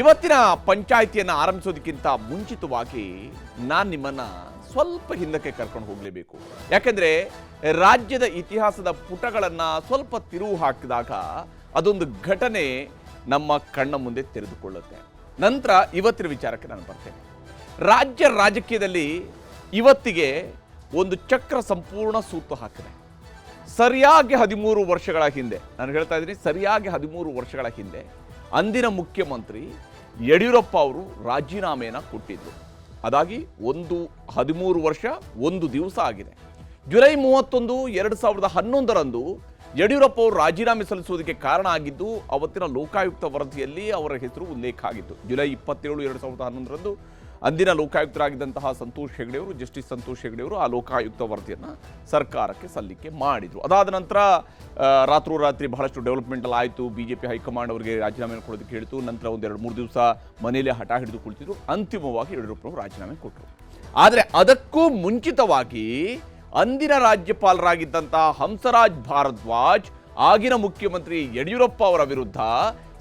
ಇವತ್ತಿನ ಪಂಚಾಯಿತಿಯನ್ನು ಆರಂಭಿಸೋದಕ್ಕಿಂತ ಮುಂಚಿತವಾಗಿ ನಾನು ನಿಮ್ಮನ್ನು ಸ್ವಲ್ಪ ಹಿಂದಕ್ಕೆ ಕರ್ಕೊಂಡು ಹೋಗಲೇಬೇಕು. ಯಾಕೆಂದರೆ ರಾಜ್ಯದ ಇತಿಹಾಸದ ಪುಟಗಳನ್ನು ಸ್ವಲ್ಪ ತಿರುವು ಹಾಕಿದಾಗ ಅದೊಂದು ಘಟನೆ ನಮ್ಮ ಕಣ್ಣ ಮುಂದೆ ತೆರೆದುಕೊಳ್ಳುತ್ತೆ. ನಂತರ ಇವತ್ತಿನ ವಿಚಾರಕ್ಕೆ ನಾನು ಬರ್ತೇನೆ. ರಾಜ್ಯ ರಾಜಕೀಯದಲ್ಲಿ ಇವತ್ತಿಗೆ ಒಂದು ಚಕ್ರ ಸಂಪೂರ್ಣ ಸೂತು ಹಾಕಿದೆ. ಸರಿಯಾಗಿ ಹದಿಮೂರು ವರ್ಷಗಳ ಹಿಂದೆ, ನಾನು ಹೇಳ್ತಾ ಇದ್ದೀನಿ ಸರಿಯಾಗಿ ಹದಿಮೂರು ವರ್ಷಗಳ ಹಿಂದೆ ಅಂದಿನ ಮುಖ್ಯಮಂತ್ರಿ ಯಡಿಯೂರಪ್ಪ ಅವರು ರಾಜೀನಾಮೆಯನ್ನು ಕೊಟ್ಟಿದ್ದರು ಅದಾಗಿ ಒಂದು ಹದಿಮೂರು ವರ್ಷ ಒಂದು ದಿವಸ ಆಗಿದೆ. ಜುಲೈ ಮೂವತ್ತೊಂದು ಎರಡು ಸಾವಿರದ ಹನ್ನೊಂದರಂದು ಯಡಿಯೂರಪ್ಪ ಅವರು ರಾಜೀನಾಮೆ ಸಲ್ಲಿಸುವುದಕ್ಕೆ ಕಾರಣ ಆಗಿದ್ದು, ಅವತ್ತಿನ ಲೋಕಾಯುಕ್ತ ವರದಿಯಲ್ಲಿ ಅವರ ಹೆಸರು ಉಲ್ಲೇಖ ಆಗಿತ್ತು. ಜುಲೈ ಇಪ್ಪತ್ತೇಳು ಎರಡು ಸಾವಿರದ ಹನ್ನೊಂದರಂದು ಅಂದಿನ ಲೋಕಾಯುಕ್ತರಾಗಿದ್ದಂತಹ ಸಂತೋಷ್ ಹೆಗ್ಡೆ ಅವರು ಜಸ್ಟಿಸ್ ಸಂತೋಷ್ ಹೆಗ್ಡೆ ಅವರು ಆ ಲೋಕಾಯುಕ್ತ ವರದಿಯನ್ನು ಸರ್ಕಾರಕ್ಕೆ ಸಲ್ಲಿಕೆ ಮಾಡಿದರು. ಅದಾದ ನಂತರ ರಾತ್ರೋರಾತ್ರಿ ಬಹಳಷ್ಟು ಡೆವಲಪ್ಮೆಂಟಲ್ಲಿ ಆಯಿತು. ಬಿ ಜೆ ಪಿ ಹೈಕಮಾಂಡ್ ಅವರಿಗೆ ರಾಜೀನಾಮೆ ಕೊಡೋದಕ್ಕೆ ಹೇಳಿತು. ನಂತರ ಒಂದೆರಡು ಮೂರು ದಿವಸ ಮನೆಯಲ್ಲೇ ಹಠ ಹಿಡಿದು ಕುಳಿತಿದ್ರು. ಅಂತಿಮವಾಗಿ ಯಡಿಯೂರಪ್ಪನವರು ರಾಜೀನಾಮೆ ಕೊಟ್ಟರು. ಆದರೆ ಅದಕ್ಕೂ ಮುಂಚಿತವಾಗಿ ಅಂದಿನ ರಾಜ್ಯಪಾಲರಾಗಿದ್ದಂತಹ ಹಂಸರಾಜ್ ಭಾರದ್ವಾಜ್, ಆಗಿನ ಮುಖ್ಯಮಂತ್ರಿ ಯಡಿಯೂರಪ್ಪ ಅವರ ವಿರುದ್ಧ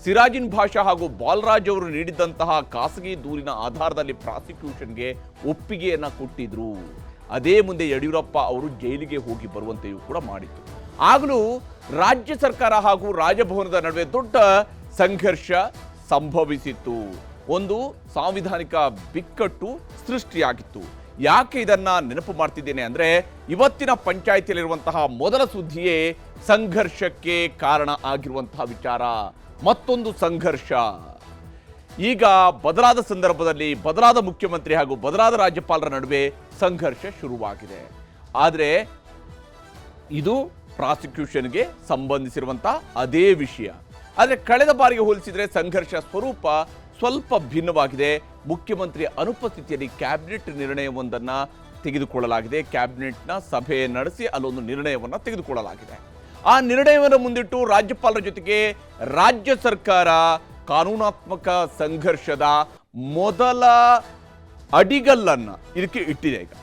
ಸಿರಾಜಿನ್ ಭಾಷಾ ಹಾಗೂ ಬಾಲರಾಜ್ ಅವರು ನೀಡಿದ್ದಂತಹ ಖಾಸಗಿ ದೂರಿನ ಆಧಾರದಲ್ಲಿ ಪ್ರಾಸಿಕ್ಯೂಷನ್ಗೆ ಒಪ್ಪಿಗೆಯನ್ನು ಕೊಟ್ಟಿದ್ರು. ಅದೇ ಮುಂದೆ ಯಡಿಯೂರಪ್ಪ ಅವರು ಜೈಲಿಗೆ ಹೋಗಿ ಬರುವಂತೆಯೂ ಕೂಡ ಮಾಡಿತ್ತು. ಆಗಲೂ ರಾಜ್ಯ ಸರ್ಕಾರ ಹಾಗೂ ರಾಜಭವನದ ನಡುವೆ ದೊಡ್ಡ ಸಂಘರ್ಷ ಸಂಭವಿಸಿತ್ತು. ಒಂದು ಸಾಂವಿಧಾನಿಕ ಬಿಕ್ಕಟ್ಟು ಸೃಷ್ಟಿಯಾಗಿತ್ತು. ಯಾಕೆ ಇದನ್ನ ನೆನಪು ಮಾಡ್ತಿದ್ದೇನೆ ಅಂದ್ರೆ ಇವತ್ತಿನ ಪಂಚಾಯಿತಿಯಲ್ಲಿರುವಂತಹ ಮೊದಲ ಸುದ್ದಿಯೇ ಸಂಘರ್ಷಕ್ಕೆ ಕಾರಣ ಆಗಿರುವಂತಹ ವಿಚಾರ. ಮತ್ತೊಂದು ಸಂಘರ್ಷ. ಈಗ ಬದಲಾದ ಸಂದರ್ಭದಲ್ಲಿ ಬದಲಾದ ಮುಖ್ಯಮಂತ್ರಿ ಹಾಗೂ ಬದಲಾದ ರಾಜ್ಯಪಾಲರ ನಡುವೆ ಸಂಘರ್ಷ ಶುರುವಾಗಿದೆ. ಆದರೆ ಇದು ಪ್ರಾಸಿಕ್ಯೂಷನ್ಗೆ ಸಂಬಂಧಿಸಿರುವಂಥ ಅದೇ ವಿಷಯ. ಆದರೆ ಕಳೆದ ಬಾರಿಗೆ ಹೋಲಿಸಿದರೆ ಸಂಘರ್ಷ ಸ್ವರೂಪ ಸ್ವಲ್ಪ ಭಿನ್ನವಾಗಿದೆ. ಮುಖ್ಯಮಂತ್ರಿ ಅನುಪಸ್ಥಿತಿಯಲ್ಲಿ ಕ್ಯಾಬಿನೆಟ್ ನಿರ್ಣಯವೊಂದನ್ನು ತೆಗೆದುಕೊಳ್ಳಲಾಗಿದೆ. ಕ್ಯಾಬಿನೆಟ್ನ ಸಭೆ ನಡೆಸಿ ಅಲ್ಲೊಂದು ನಿರ್ಣಯವನ್ನು ತೆಗೆದುಕೊಳ್ಳಲಾಗಿದೆ. ಆ ನಿರ್ಣಯವನ್ನು ಮುಂದಿಟ್ಟು ರಾಜ್ಯಪಾಲರ ಜೊತೆಗೆ ರಾಜ್ಯ ಸರ್ಕಾರ ಕಾನೂನಾತ್ಮಕ ಸಂಘರ್ಷದ ಮೊದಲ ಅಡಿಗಲ್ಲನ್ನು ಇದಕ್ಕೆ ಇಟ್ಟಿದೆ ಈಗ.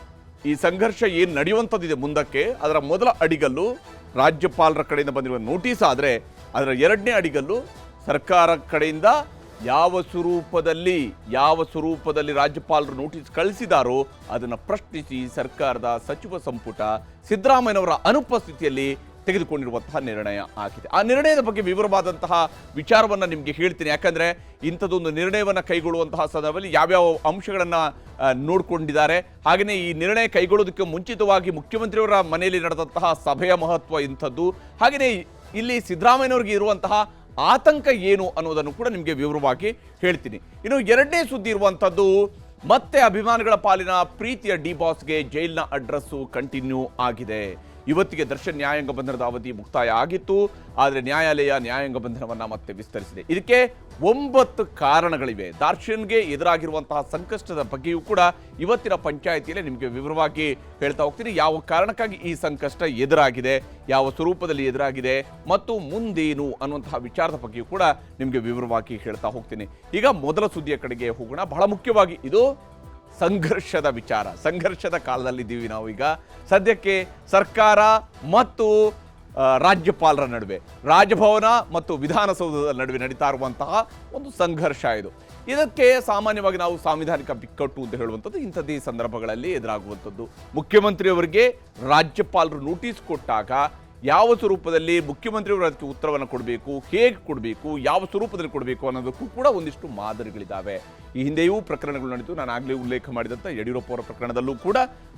ಈ ಸಂಘರ್ಷ ಏನು ನಡೆಯುವಂಥದ್ದಿದೆ ಮುಂದಕ್ಕೆ, ಅದರ ಮೊದಲ ಅಡಿಗಲ್ಲು ರಾಜ್ಯಪಾಲರ ಕಡೆಯಿಂದ ಬಂದಿರುವ ನೋಟಿಸ್ ಆದರೆ ಅದರ ಎರಡನೇ ಅಡಿಗಲ್ಲು ಸರ್ಕಾರ ಕಡೆಯಿಂದ ಯಾವ ಸ್ವರೂಪದಲ್ಲಿ ಯಾವ ಸ್ವರೂಪದಲ್ಲಿ ರಾಜ್ಯಪಾಲರು ನೋಟಿಸ್ ಕಳಿಸಿದಾರೋ ಅದನ್ನು ಪ್ರಶ್ನಿಸಿ ಸರ್ಕಾರದ ಸಚಿವ ಸಂಪುಟ ಸಿದ್ದರಾಮಯ್ಯನವರ ಅನುಪಸ್ಥಿತಿಯಲ್ಲಿ ತೆಗೆದುಕೊಂಡಿರುವಂತಹ ನಿರ್ಣಯ ಆಗಿದೆ. ಆ ನಿರ್ಣಯದ ಬಗ್ಗೆ ವಿವರವಾದಂತಹ ವಿಚಾರವನ್ನು ನಿಮಗೆ ಹೇಳ್ತೀನಿ. ಯಾಕಂದರೆ ಇಂಥದ್ದೊಂದು ನಿರ್ಣಯವನ್ನು ಕೈಗೊಳ್ಳುವಂತಹ ಸಂದರ್ಭದಲ್ಲಿ ಯಾವ್ಯಾವ ಅಂಶಗಳನ್ನು ನೋಡಿಕೊಂಡಿದ್ದಾರೆ. ಹಾಗೆಯೇ ಈ ನಿರ್ಣಯ ಕೈಗೊಳ್ಳೋದಕ್ಕೆ ಮುಂಚಿತವಾಗಿ ಮುಖ್ಯಮಂತ್ರಿಯವರ ಮನೆಯಲ್ಲಿ ನಡೆದಂತಹ ಸಭೆಯ ಮಹತ್ವ ಇಂಥದ್ದು. ಹಾಗೆಯೇ ಇಲ್ಲಿ ಸಿದ್ದರಾಮಯ್ಯನವರಿಗೆ ಇರುವಂತಹ ಆತಂಕ ಏನು ಅನ್ನೋದನ್ನು ಕೂಡ ನಿಮಗೆ ವಿವರವಾಗಿ ಹೇಳ್ತೀನಿ. ಇನ್ನು ಎರಡನೇ ಸುದ್ದಿ ಇರುವಂಥದ್ದು, ಮತ್ತೆ ಅಭಿಮಾನಿಗಳ ಪಾಲಿನ ಪ್ರೀತಿಯ ಡಿ ಬಾಸ್ಗೆ ಜೈಲ್ನ ಅಡ್ರೆಸ್ಸು ಕಂಟಿನ್ಯೂ ಆಗಿದೆ. ಇವತ್ತಿಗೆ ದರ್ಶನ್ ನ್ಯಾಯಾಂಗ ಬಂಧನದ ಅವಧಿ ಮುಕ್ತಾಯ ಆಗಿತ್ತು. ಆದರೆ ನ್ಯಾಯಾಲಯ ನ್ಯಾಯಾಂಗ ಬಂಧನವನ್ನು ಮತ್ತೆ ವಿಸ್ತರಿಸಿದೆ. ಇದಕ್ಕೆ ಒಂಬತ್ತು ಕಾರಣಗಳಿವೆ. ದರ್ಶನ್ಗೆ ಎದುರಾಗಿರುವಂತಹ ಸಂಕಷ್ಟದ ಬಗ್ಗೆಯೂ ಕೂಡ ಇವತ್ತಿನ ಪಂಚಾಯಿತಿಯಲ್ಲಿ ನಿಮಗೆ ವಿವರವಾಗಿ ಹೇಳ್ತಾ ಹೋಗ್ತೀನಿ. ಯಾವ ಕಾರಣಕ್ಕಾಗಿ ಈ ಸಂಕಷ್ಟ ಎದುರಾಗಿದೆ, ಯಾವ ಸ್ವರೂಪದಲ್ಲಿ ಎದುರಾಗಿದೆ ಮತ್ತು ಮುಂದೇನು ಅನ್ನುವಂತಹ ವಿಚಾರದ ಬಗ್ಗೆಯೂ ಕೂಡ ನಿಮಗೆ ವಿವರವಾಗಿ ಹೇಳ್ತಾ ಹೋಗ್ತೀನಿ. ಈಗ ಮೊದಲ ಸುದ್ದಿಯ ಕಡೆಗೆ ಹೋಗೋಣ. ಬಹಳ ಮುಖ್ಯವಾಗಿ ಇದು ಸಂಘರ್ಷದ ವಿಚಾರ, ಸಂಘರ್ಷದ ಕಾಲದಲ್ಲಿದ್ದೀವಿ ನಾವು ಈಗ ಸದ್ಯಕ್ಕೆ ಸರ್ಕಾರ ಮತ್ತು ರಾಜ್ಯಪಾಲರ ನಡುವೆ, ರಾಜಭವನ ಮತ್ತು ವಿಧಾನಸೌಧದ ನಡುವೆ ನಡೀತಾ ಇರುವಂತಹ ಒಂದು ಸಂಘರ್ಷ ಇದು. ಇದಕ್ಕೆ ಸಾಮಾನ್ಯವಾಗಿ ನಾವು ಸಾಂವಿಧಾನಿಕ ಬಿಕ್ಕಟ್ಟು ಅಂತ ಹೇಳುವಂಥದ್ದು ಇಂಥದ್ದೇ ಸಂದರ್ಭಗಳಲ್ಲಿ ಎದುರಾಗುವಂಥದ್ದು. ಮುಖ್ಯಮಂತ್ರಿಯವರಿಗೆ ರಾಜ್ಯಪಾಲರು ನೋಟಿಸ್ ಕೊಟ್ಟಾಗ ಯಾವ ಸ್ವರೂಪದಲ್ಲಿ ಮುಖ್ಯಮಂತ್ರಿಯವರು ಅದಕ್ಕೆ ಉತ್ತರವನ್ನು ಕೊಡಬೇಕು, ಹೇಗೆ ಕೊಡಬೇಕು, ಯಾವ ಸ್ವರೂಪದಲ್ಲಿ ಕೊಡಬೇಕು ಅನ್ನೋದಕ್ಕೂ ಕೂಡ ಒಂದಿಷ್ಟು ಮಾದರಿಗಳಿದ್ದಾವೆ ಈ ಹಿಂದೆಯೂ ಪ್ರಕರಣಗಳು ನಡೆಯಿತು ನಾನು ಆಗಲೇ ಉಲ್ಲೇಖ ಮಾಡಿದಂಥ ಯಡಿಯೂರಪ್ಪ ಅವರ ಪ್ರಕರಣದಲ್ಲೂ ಕೂಡ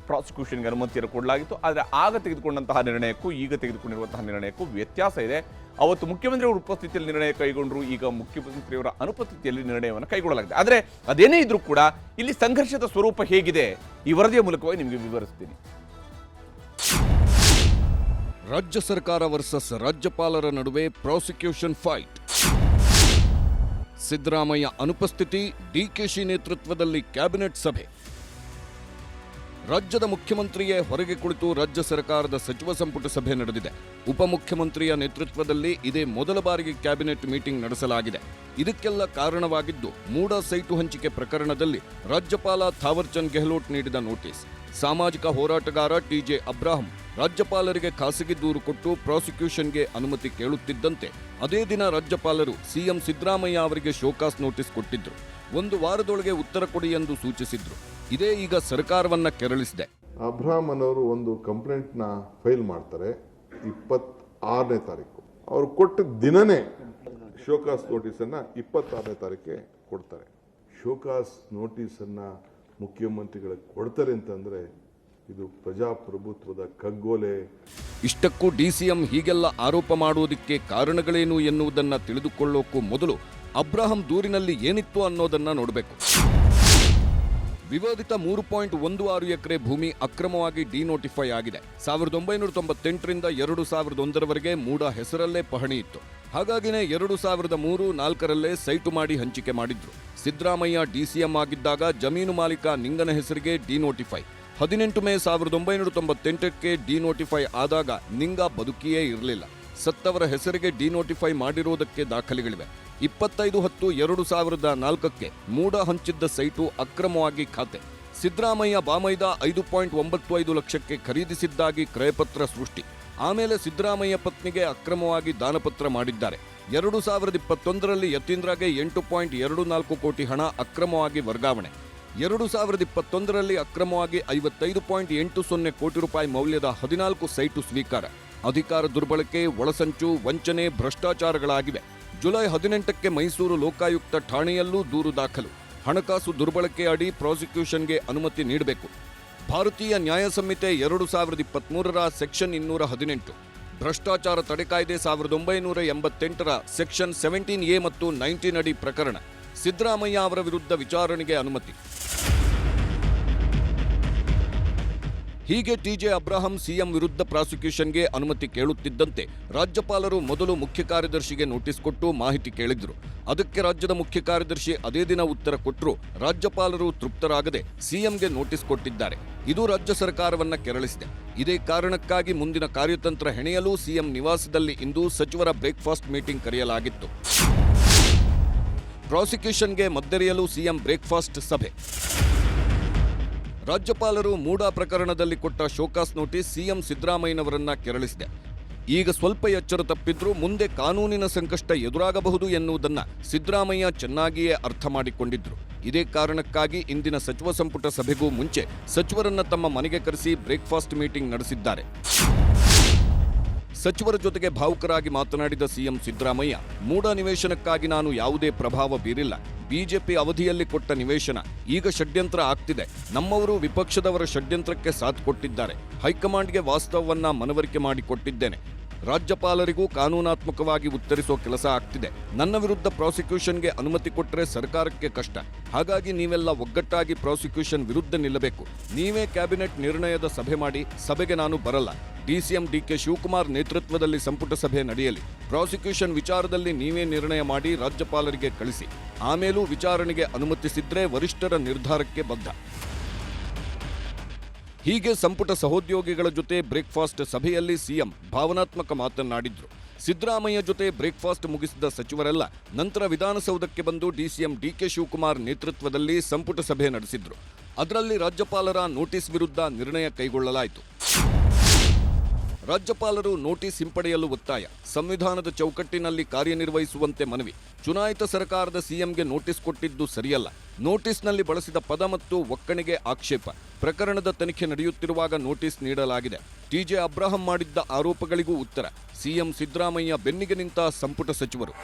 ಪ್ರಾಸಿಕ್ಯೂಷನ್ಗೆ ಅನುಮತಿಯನ್ನು ಕೊಡಲಾಗಿತ್ತು. ಆದರೆ ಆಗ ತೆಗೆದುಕೊಂಡಂತಹ ನಿರ್ಣಯಕ್ಕೂ, ಈಗ ತೆಗೆದುಕೊಂಡಿರುವಂತಹ ನಿರ್ಣಯಕ್ಕೂ ವ್ಯತ್ಯಾಸ ಇದೆ. ಅವತ್ತು ಮುಖ್ಯಮಂತ್ರಿಯವರ ಉಪಸ್ಥಿತಿಯಲ್ಲಿ ನಿರ್ಣಯ ಕೈಗೊಂಡರು, ಈಗ ಮುಖ್ಯಮಂತ್ರಿಯವರ ಅನುಪಸ್ಥಿತಿಯಲ್ಲಿ ನಿರ್ಣಯವನ್ನು ಕೈಗೊಳ್ಳಲಾಗಿದೆ. ಆದರೆ ಅದೇನೇ ಇದ್ರೂ ಕೂಡ ಇಲ್ಲಿ ಸಂಘರ್ಷದ ಸ್ವರೂಪ ಹೇಗಿದೆ ಈ ವರದಿಯ ಮೂಲಕವಾಗಿ ನಿಮಗೆ ವಿವರಿಸ್ತೀನಿ. ರಾಜ್ಯ ಸರ್ಕಾರ ವರ್ಸಸ್ ರಾಜ್ಯಪಾಲರ ನಡುವೆ ಪ್ರಾಸಿಕ್ಯೂಷನ್ ಫೈಟ್. ಸಿದ್ದರಾಮಯ್ಯ ಅನುಪಸ್ಥಿತಿ ಡಿಕೆಶಿ ನೇತೃತ್ವದಲ್ಲಿ ಕ್ಯಾಬಿನೆಟ್ ಸಭೆ. ರಾಜ್ಯದ ಮುಖ್ಯಮಂತ್ರಿಯೇ ಹೊರಗೆ ಕುಳಿತು ರಾಜ್ಯ ಸರ್ಕಾರದ ಸಚಿವ ಸಂಪುಟ ಸಭೆ ನಡೆದಿದೆ. ಉಪಮುಖ್ಯಮಂತ್ರಿಯ ನೇತೃತ್ವದಲ್ಲಿ ಇದೇ ಮೊದಲ ಬಾರಿಗೆ ಕ್ಯಾಬಿನೆಟ್ ಮೀಟಿಂಗ್ ನಡೆಸಲಾಗಿದೆ. ಇದಕ್ಕೆಲ್ಲ ಕಾರಣವಾಗಿದ್ದು, ಮೂಡ ಸೈಟು ಹಂಚಿಕೆ ಪ್ರಕರಣದಲ್ಲಿ ರಾಜ್ಯಪಾಲ ಥಾವರ್ಚಂದ್ ಗೆಹ್ಲೋಟ್ ನೀಡಿದ ನೋಟಿಸ್. ಸಾಮಾಜಿಕ ಹೋರಾಟಗಾರ ಟಿಜೆ ಅಬ್ರಾಹಂ ರಾಜ್ಯಪಾಲರಿಗೆ ಖಾಸಗಿ ದೂರು ಕೊಟ್ಟು ಪ್ರಾಸಿಕ್ಯೂಷನ್ಗೆ ಅನುಮತಿ ಕೇಳುತ್ತಿದ್ದಂತೆ ಅದೇ ದಿನ ರಾಜ್ಯಪಾಲರು ಸಿಎಂ ಸಿದ್ದರಾಮಯ್ಯ ಅವರಿಗೆ ಶೋಕಾಸ್ ನೋಟಿಸ್ ಕೊಟ್ಟಿದ್ದರು ಒಂದು ವಾರದೊಳಗೆ ಉತ್ತರ ಕೊಡಿ ಎಂದು ಸೂಚಿಸಿದ್ರು. ಇದೇ ಈಗ ಸರ್ಕಾರವನ್ನ ಕೆರಳಿಸಿದೆ. ಅಬ್ರಾಹ್ಮನ್ ಅವರು ಒಂದು ಕಂಪ್ಲೇಂಟ್ನ ಫೈಲ್ ಮಾಡ್ತಾರೆ ಇಪ್ಪತ್ತಾರನೇ ತಾರೀಕು. ಅವರು ಕೊಟ್ಟ ದಿನನೇ ಶೋಕಾಸ್ ನೋಟಿಸನ್ನು ಇಪ್ಪತ್ತಾರನೇ ತಾರೀಕೆ ಕೊಡ್ತಾರೆ. ಶೋಕಾಸ್ ನೋಟಿಸನ್ನು ಮುಖ್ಯಮಂತ್ರಿಗಳಿಗೆ ಕೊಡ್ತಾರೆ ಅಂತಂದರೆ ಇದು ಪ್ರಜಾಪ್ರಭುತ್ವದ ಕಗ್ಗೋಲೆ. ಇಷ್ಟಕ್ಕೂ ಡಿಸಿಎಂ ಹೀಗೆಲ್ಲ ಆರೋಪ ಮಾಡುವುದಕ್ಕೆ ಕಾರಣಗಳೇನು ಎನ್ನುವುದನ್ನು ತಿಳಿದುಕೊಳ್ಳೋಕ್ಕೂ ಮೊದಲು ಅಬ್ರಾಹಂ ದೂರಿನಲ್ಲಿ ಏನಿತ್ತು ಅನ್ನೋದನ್ನ ನೋಡಬೇಕು. ವಿವಾದಿತ ಮೂರು ಪಾಯಿಂಟ್ ಒಂದು ಆರು ಎಕರೆ ಭೂಮಿ ಅಕ್ರಮವಾಗಿ ಡಿನೋಟಿಫೈ ಆಗಿದೆ. ಸಾವಿರದ ಒಂಬೈನೂರ ತೊಂಬತ್ತೆಂಟರಿಂದ ಎರಡು ಸಾವಿರದ ಒಂದರವರೆಗೆ ಮೂಡ ಹೆಸರಲ್ಲೇ ಪಹಣಿ ಇತ್ತು. ಹಾಗಾಗಿನೇ ಎರಡು ಸಾವಿರದ ಮೂರು ನಾಲ್ಕರಲ್ಲೇ ಸೈಟು ಮಾಡಿ ಹಂಚಿಕೆ ಮಾಡಿದ್ರು. ಸಿದ್ದರಾಮಯ್ಯ ಡಿಸಿಎಂ ಆಗಿದ್ದಾಗ ಜಮೀನು ಮಾಲೀಕ ನಿಂಗನ ಹೆಸರಿಗೆ ಡಿನೋಟಿಫೈ. ಹದಿನೆಂಟು ಮೇ ಸಾವಿರದ ಒಂಬೈನೂರ ತೊಂಬತ್ತೆಂಟಕ್ಕೆ ಡಿನೋಟಿಫೈ ಆದಾಗ ನಿಂಗ ಬದುಕಿಯೇ ಇರಲಿಲ್ಲ. ಸತ್ತವರ ಹೆಸರಿಗೆ ಡಿನೋಟಿಫೈ ಮಾಡಿರುವುದಕ್ಕೆ ದಾಖಲೆಗಳಿವೆ. ಇಪ್ಪತ್ತೈದು ಹತ್ತು ಎರಡು ಸಾವಿರದ ನಾಲ್ಕಕ್ಕೆ ಮೂಡ ಹಂಚಿದ್ದ ಸೈಟು ಅಕ್ರಮವಾಗಿ ಖಾತೆ. ಸಿದ್ದರಾಮಯ್ಯ ಬಾಮೈದ ಐದು ಪಾಯಿಂಟ್ ಒಂಬತ್ತು ಐದು ಲಕ್ಷಕ್ಕೆ ಖರೀದಿಸಿದ್ದಾಗಿ ಕ್ರಯಪತ್ರ ಸೃಷ್ಟಿ. ಆಮೇಲೆ ಸಿದ್ದರಾಮಯ್ಯ ಪತ್ನಿಗೆ ಅಕ್ರಮವಾಗಿ ದಾನಪತ್ರ ಮಾಡಿದ್ದಾರೆ. ಎರಡು ಸಾವಿರದ ಇಪ್ಪತ್ತೊಂದರಲ್ಲಿ ಯತೀಂದ್ರಗೆ ಎಂಟು ಪಾಯಿಂಟ್ ಎರಡು ನಾಲ್ಕು ಕೋಟಿ ಹಣ ಅಕ್ರಮವಾಗಿ ವರ್ಗಾವಣೆ. ಎರಡು ಸಾವಿರದ ಇಪ್ಪತ್ತೊಂದರಲ್ಲಿ ಅಕ್ರಮವಾಗಿ ಐವತ್ತೈದು ಪಾಯಿಂಟ್ ಎಂಟು ಸೊನ್ನೆ ಕೋಟಿ ರೂಪಾಯಿ ಮೌಲ್ಯದ ಹದಿನಾಲ್ಕು ಸೈಟು ಸ್ವೀಕಾರ. ಅಧಿಕಾರ ದುರ್ಬಳಕೆ, ಒಳಸಂಚು, ವಂಚನೆ, ಭ್ರಷ್ಟಾಚಾರಗಳಾಗಿವೆ. ಜುಲೈ ಹದಿನೆಂಟಕ್ಕೆ ಮೈಸೂರು ಲೋಕಾಯುಕ್ತ ಠಾಣೆಯಲ್ಲೂ ದೂರು ದಾಖಲು. ಹಣಕಾಸು ದುರ್ಬಳಕೆ ಅಡಿ ಪ್ರಾಸಿಕ್ಯೂಷನ್ಗೆ ಅನುಮತಿ ನೀಡಬೇಕು. ಭಾರತೀಯ ನ್ಯಾಯ ಸಂಹಿತೆ ಎರಡು ಸಾವಿರದ ಇಪ್ಪತ್ಮೂರರ ಸೆಕ್ಷನ್ ಇನ್ನೂರ ಹದಿನೆಂಟು. ಭ್ರಷ್ಟಾಚಾರ ತಡೆ ಕಾಯ್ದೆ ಸಾವಿರದ ಒಂಬೈನೂರ ಎಂಬತ್ತೆಂಟರ ಸೆಕ್ಷನ್ ಸೆವೆಂಟೀನ್ ಎ ಮತ್ತು ನೈನ್ಟೀನ್ ಅಡಿ ಪ್ರಕರಣ. ಸಿದ್ದರಾಮಯ್ಯ ಅವರ ವಿರುದ್ಧ ವಿಚಾರಣೆಗೆ ಅನುಮತಿ. ಹೀಗೆ ಟಿಜೆ ಅಬ್ರಾಹಂ ಸಿಎಂ ವಿರುದ್ಧ ಪ್ರಾಸಿಕ್ಯೂಷನ್ಗೆ ಅನುಮತಿ ಕೇಳುತ್ತಿದ್ದಂತೆ ರಾಜ್ಯಪಾಲರು ಮೊದಲು ಮುಖ್ಯ ಕಾರ್ಯದರ್ಶಿಗೆ ನೋಟಿಸ್ ಕೊಟ್ಟು ಮಾಹಿತಿ ಕೇಳಿದ್ರು. ಅದಕ್ಕೆ ರಾಜ್ಯದ ಮುಖ್ಯ ಕಾರ್ಯದರ್ಶಿ ಅದೇ ದಿನ ಉತ್ತರ ಕೊಟ್ಟರು ರಾಜ್ಯಪಾಲರು ತೃಪ್ತರಾಗದೆ ಸಿಎಂಗೆ ನೋಟಿಸ್ ಕೊಟ್ಟಿದ್ದಾರೆ. ಇದು ರಾಜ್ಯ ಸರ್ಕಾರವನ್ನ ಕೆರಳಿಸಿದೆ. ಇದೇ ಕಾರಣಕ್ಕಾಗಿ ಮುಂದಿನ ಕಾರ್ಯತಂತ್ರ ಹೆಣೆಯಲು ಸಿಎಂ ನಿವಾಸದಲ್ಲಿ ಇಂದು ಸಚಿವರ ಬ್ರೇಕ್ಫಾಸ್ಟ್ ಮೀಟಿಂಗ್ ಕರೆಯಲಾಗಿತ್ತು. ಪ್ರಾಸಿಕ್ಯೂಷನ್ಗೆ ಮದ್ದೆರೆಯಲು ಸಿಎಂ ಬ್ರೇಕ್ಫಾಸ್ಟ್ ಸಭೆ. ರಾಜ್ಯಪಾಲರು ಮೂಡಾ ಪ್ರಕರಣದಲ್ಲಿ ಕೊಟ್ಟ ಶೋಕಾಸ್ ನೋಟಿಸ್ ಸಿಎಂ ಸಿದ್ದರಾಮಯ್ಯನವರನ್ನ ಕೆರಳಿಸಿದೆ. ಈಗ ಸ್ವಲ್ಪ ಎಚ್ಚರ ತಪ್ಪಿದ್ರೂ ಮುಂದೆ ಕಾನೂನಿನ ಸಂಕಷ್ಟ ಎದುರಾಗಬಹುದು ಎನ್ನುವುದನ್ನು ಸಿದ್ದರಾಮಯ್ಯ ಚೆನ್ನಾಗಿಯೇ ಅರ್ಥ ಮಾಡಿಕೊಂಡಿದ್ರು. ಇದೇ ಕಾರಣಕ್ಕಾಗಿ ಇಂದಿನ ಸಚಿವ ಸಂಪುಟ ಸಭೆಗೂ ಮುಂಚೆ ಸಚಿವರನ್ನ ತಮ್ಮ ಮನೆಗೆ ಕರೆಸಿ ಬ್ರೇಕ್ಫಾಸ್ಟ್ ಮೀಟಿಂಗ್ ನಡೆಸಿದ್ದಾರೆ. ಸಚಿವರ ಜೊತೆಗೆ ಭಾವುಕರಾಗಿ ಮಾತನಾಡಿದ ಸಿಎಂ ಸಿದ್ದರಾಮಯ್ಯ ಮೂಡ ನಿವೇಶನಕ್ಕಾಗಿ ನಾನು ಯಾವುದೇ ಪ್ರಭಾವ ಬೀರಿಲ್ಲ. ಬಿಜೆಪಿ ಅವಧಿಯಲ್ಲಿ ಕೊಟ್ಟ ನಿವೇಶನ ಈಗ ಷಡ್ಯಂತ್ರ ಆಗ್ತಿದೆ. ನಮ್ಮವರು ವಿಪಕ್ಷದವರ ಷಡ್ಯಂತ್ರಕ್ಕೆ ಸಾಥ್ ಕೊಟ್ಟಿದ್ದಾರೆ. ಹೈಕಮಾಂಡ್ಗೆ ವಾಸ್ತವವನ್ನ ಮನವರಿಕೆ ಮಾಡಿಕೊಟ್ಟಿದ್ದೇನೆ. ರಾಜ್ಯಪಾಲರಿಗೂ ಕಾನೂನಾತ್ಮಕವಾಗಿ ಉತ್ತರಿಸೋ ಕೆಲಸ ಆಗ್ತಿದೆ. ನನ್ನ ವಿರುದ್ಧ ಪ್ರಾಸಿಕ್ಯೂಷನ್ಗೆ ಅನುಮತಿ ಕೊಟ್ಟರೆ ಸರ್ಕಾರಕ್ಕೆ ಕಷ್ಟ. ಹಾಗಾಗಿ ನೀವೆಲ್ಲ ಒಗ್ಗಟ್ಟಾಗಿ ಪ್ರಾಸಿಕ್ಯೂಷನ್ ವಿರುದ್ಧ ನಿಲ್ಲಬೇಕು. ನೀವೇ ಕ್ಯಾಬಿನೆಟ್ ನಿರ್ಣಯದ ಸಭೆ ಮಾಡಿ ಸಭೆಗೆ ನಾನು ಬರಲ್ಲ. ಡಿಸಿಎಂ ಡಿಕೆ ಶಿವಕುಮಾರ್ ನೇತೃತ್ವದಲ್ಲಿ ಸಂಪುಟ ಸಭೆ ನಡೆಯಲಿ. ಪ್ರಾಸಿಕ್ಯೂಷನ್ ವಿಚಾರದಲ್ಲಿ ನೀವೇ ನಿರ್ಣಯ ಮಾಡಿ ರಾಜ್ಯಪಾಲರಿಗೆ ಕಳಿಸಿ. ಆಮೇಲೂ ವಿಚಾರಣೆಗೆ ಅನುಮತಿಸಿದ್ರೆ ವರಿಷ್ಠರ ನಿರ್ಧಾರಕ್ಕೆ ಬದ್ಧ. ಹೀಗೆ ಸಂಪುಟ ಸಹೋದ್ಯೋಗಿಗಳ ಜೊತೆ ಬ್ರೇಕ್ಫಾಸ್ಟ್ ಸಭೆಯಲ್ಲಿ ಸಿಎಂ ಭಾವನಾತ್ಮಕ ಮಾತನಾಡಿದ್ರು ಸಿದ್ದರಾಮಯ್ಯ ಜೊತೆ ಬ್ರೇಕ್ಫಾಸ್ಟ್ ಮುಗಿಸಿದ ಸಚಿವರೆಲ್ಲ ನಂತರ ವಿಧಾನಸೌಧಕ್ಕೆ ಬಂದು ಡಿಸಿಎಂ ಡಿಕೆ ಶಿವಕುಮಾರ್ ನೇತೃತ್ವದಲ್ಲಿ ಸಂಪುಟ ಸಭೆ ನಡೆಸಿದ್ರು. ಅದರಲ್ಲಿ ರಾಜ್ಯಪಾಲರ ನೋಟಿಸ್ ವಿರುದ್ಧ ನಿರ್ಣಯ ಕೈಗೊಳ್ಳಲಾಯಿತು. ರಾಜ್ಯಪಾಲರು ನೋಟಿಸ್ ಹಿಂಪಡೆಯಲು ಒತ್ತಾಯ. ಸಂವಿಧಾನದ ಚೌಕಟ್ಟಿನಲ್ಲಿ ಕಾರ್ಯನಿರ್ವಹಿಸುವಂತೆ ಮನವಿ. ಚುನಾಯಿತ ಸರ್ಕಾರದ ಸಿಎಂಗೆ ನೋಟಿಸ್ ಕೊಟ್ಟಿದ್ದು ಸರಿಯಲ್ಲ. ನೋಟಿಸ್ನಲ್ಲಿ ಬಳಸಿದ ಪದ ಮತ್ತು ಒಕ್ಕಣಿಗೆ ಆಕ್ಷೇಪ. ಪ್ರಕರಣದ ತನಿಖೆ ನಡೆಯುತ್ತಿರುವಾಗ ನೋಟಿಸ್ ನೀಡಲಾಗಿದೆ. ಟಿಜೆ ಅಬ್ರಾಹಂ ಮಾಡಿದ್ದ ಆರೋಪಗಳಿಗೂ ಉತ್ತರ. ಸಿಎಂ ಸಿದ್ದರಾಮಯ್ಯ ಬೆನ್ನಿಗೆ ನಿಂತ ಸಂಪುಟ ಸಚಿವರು.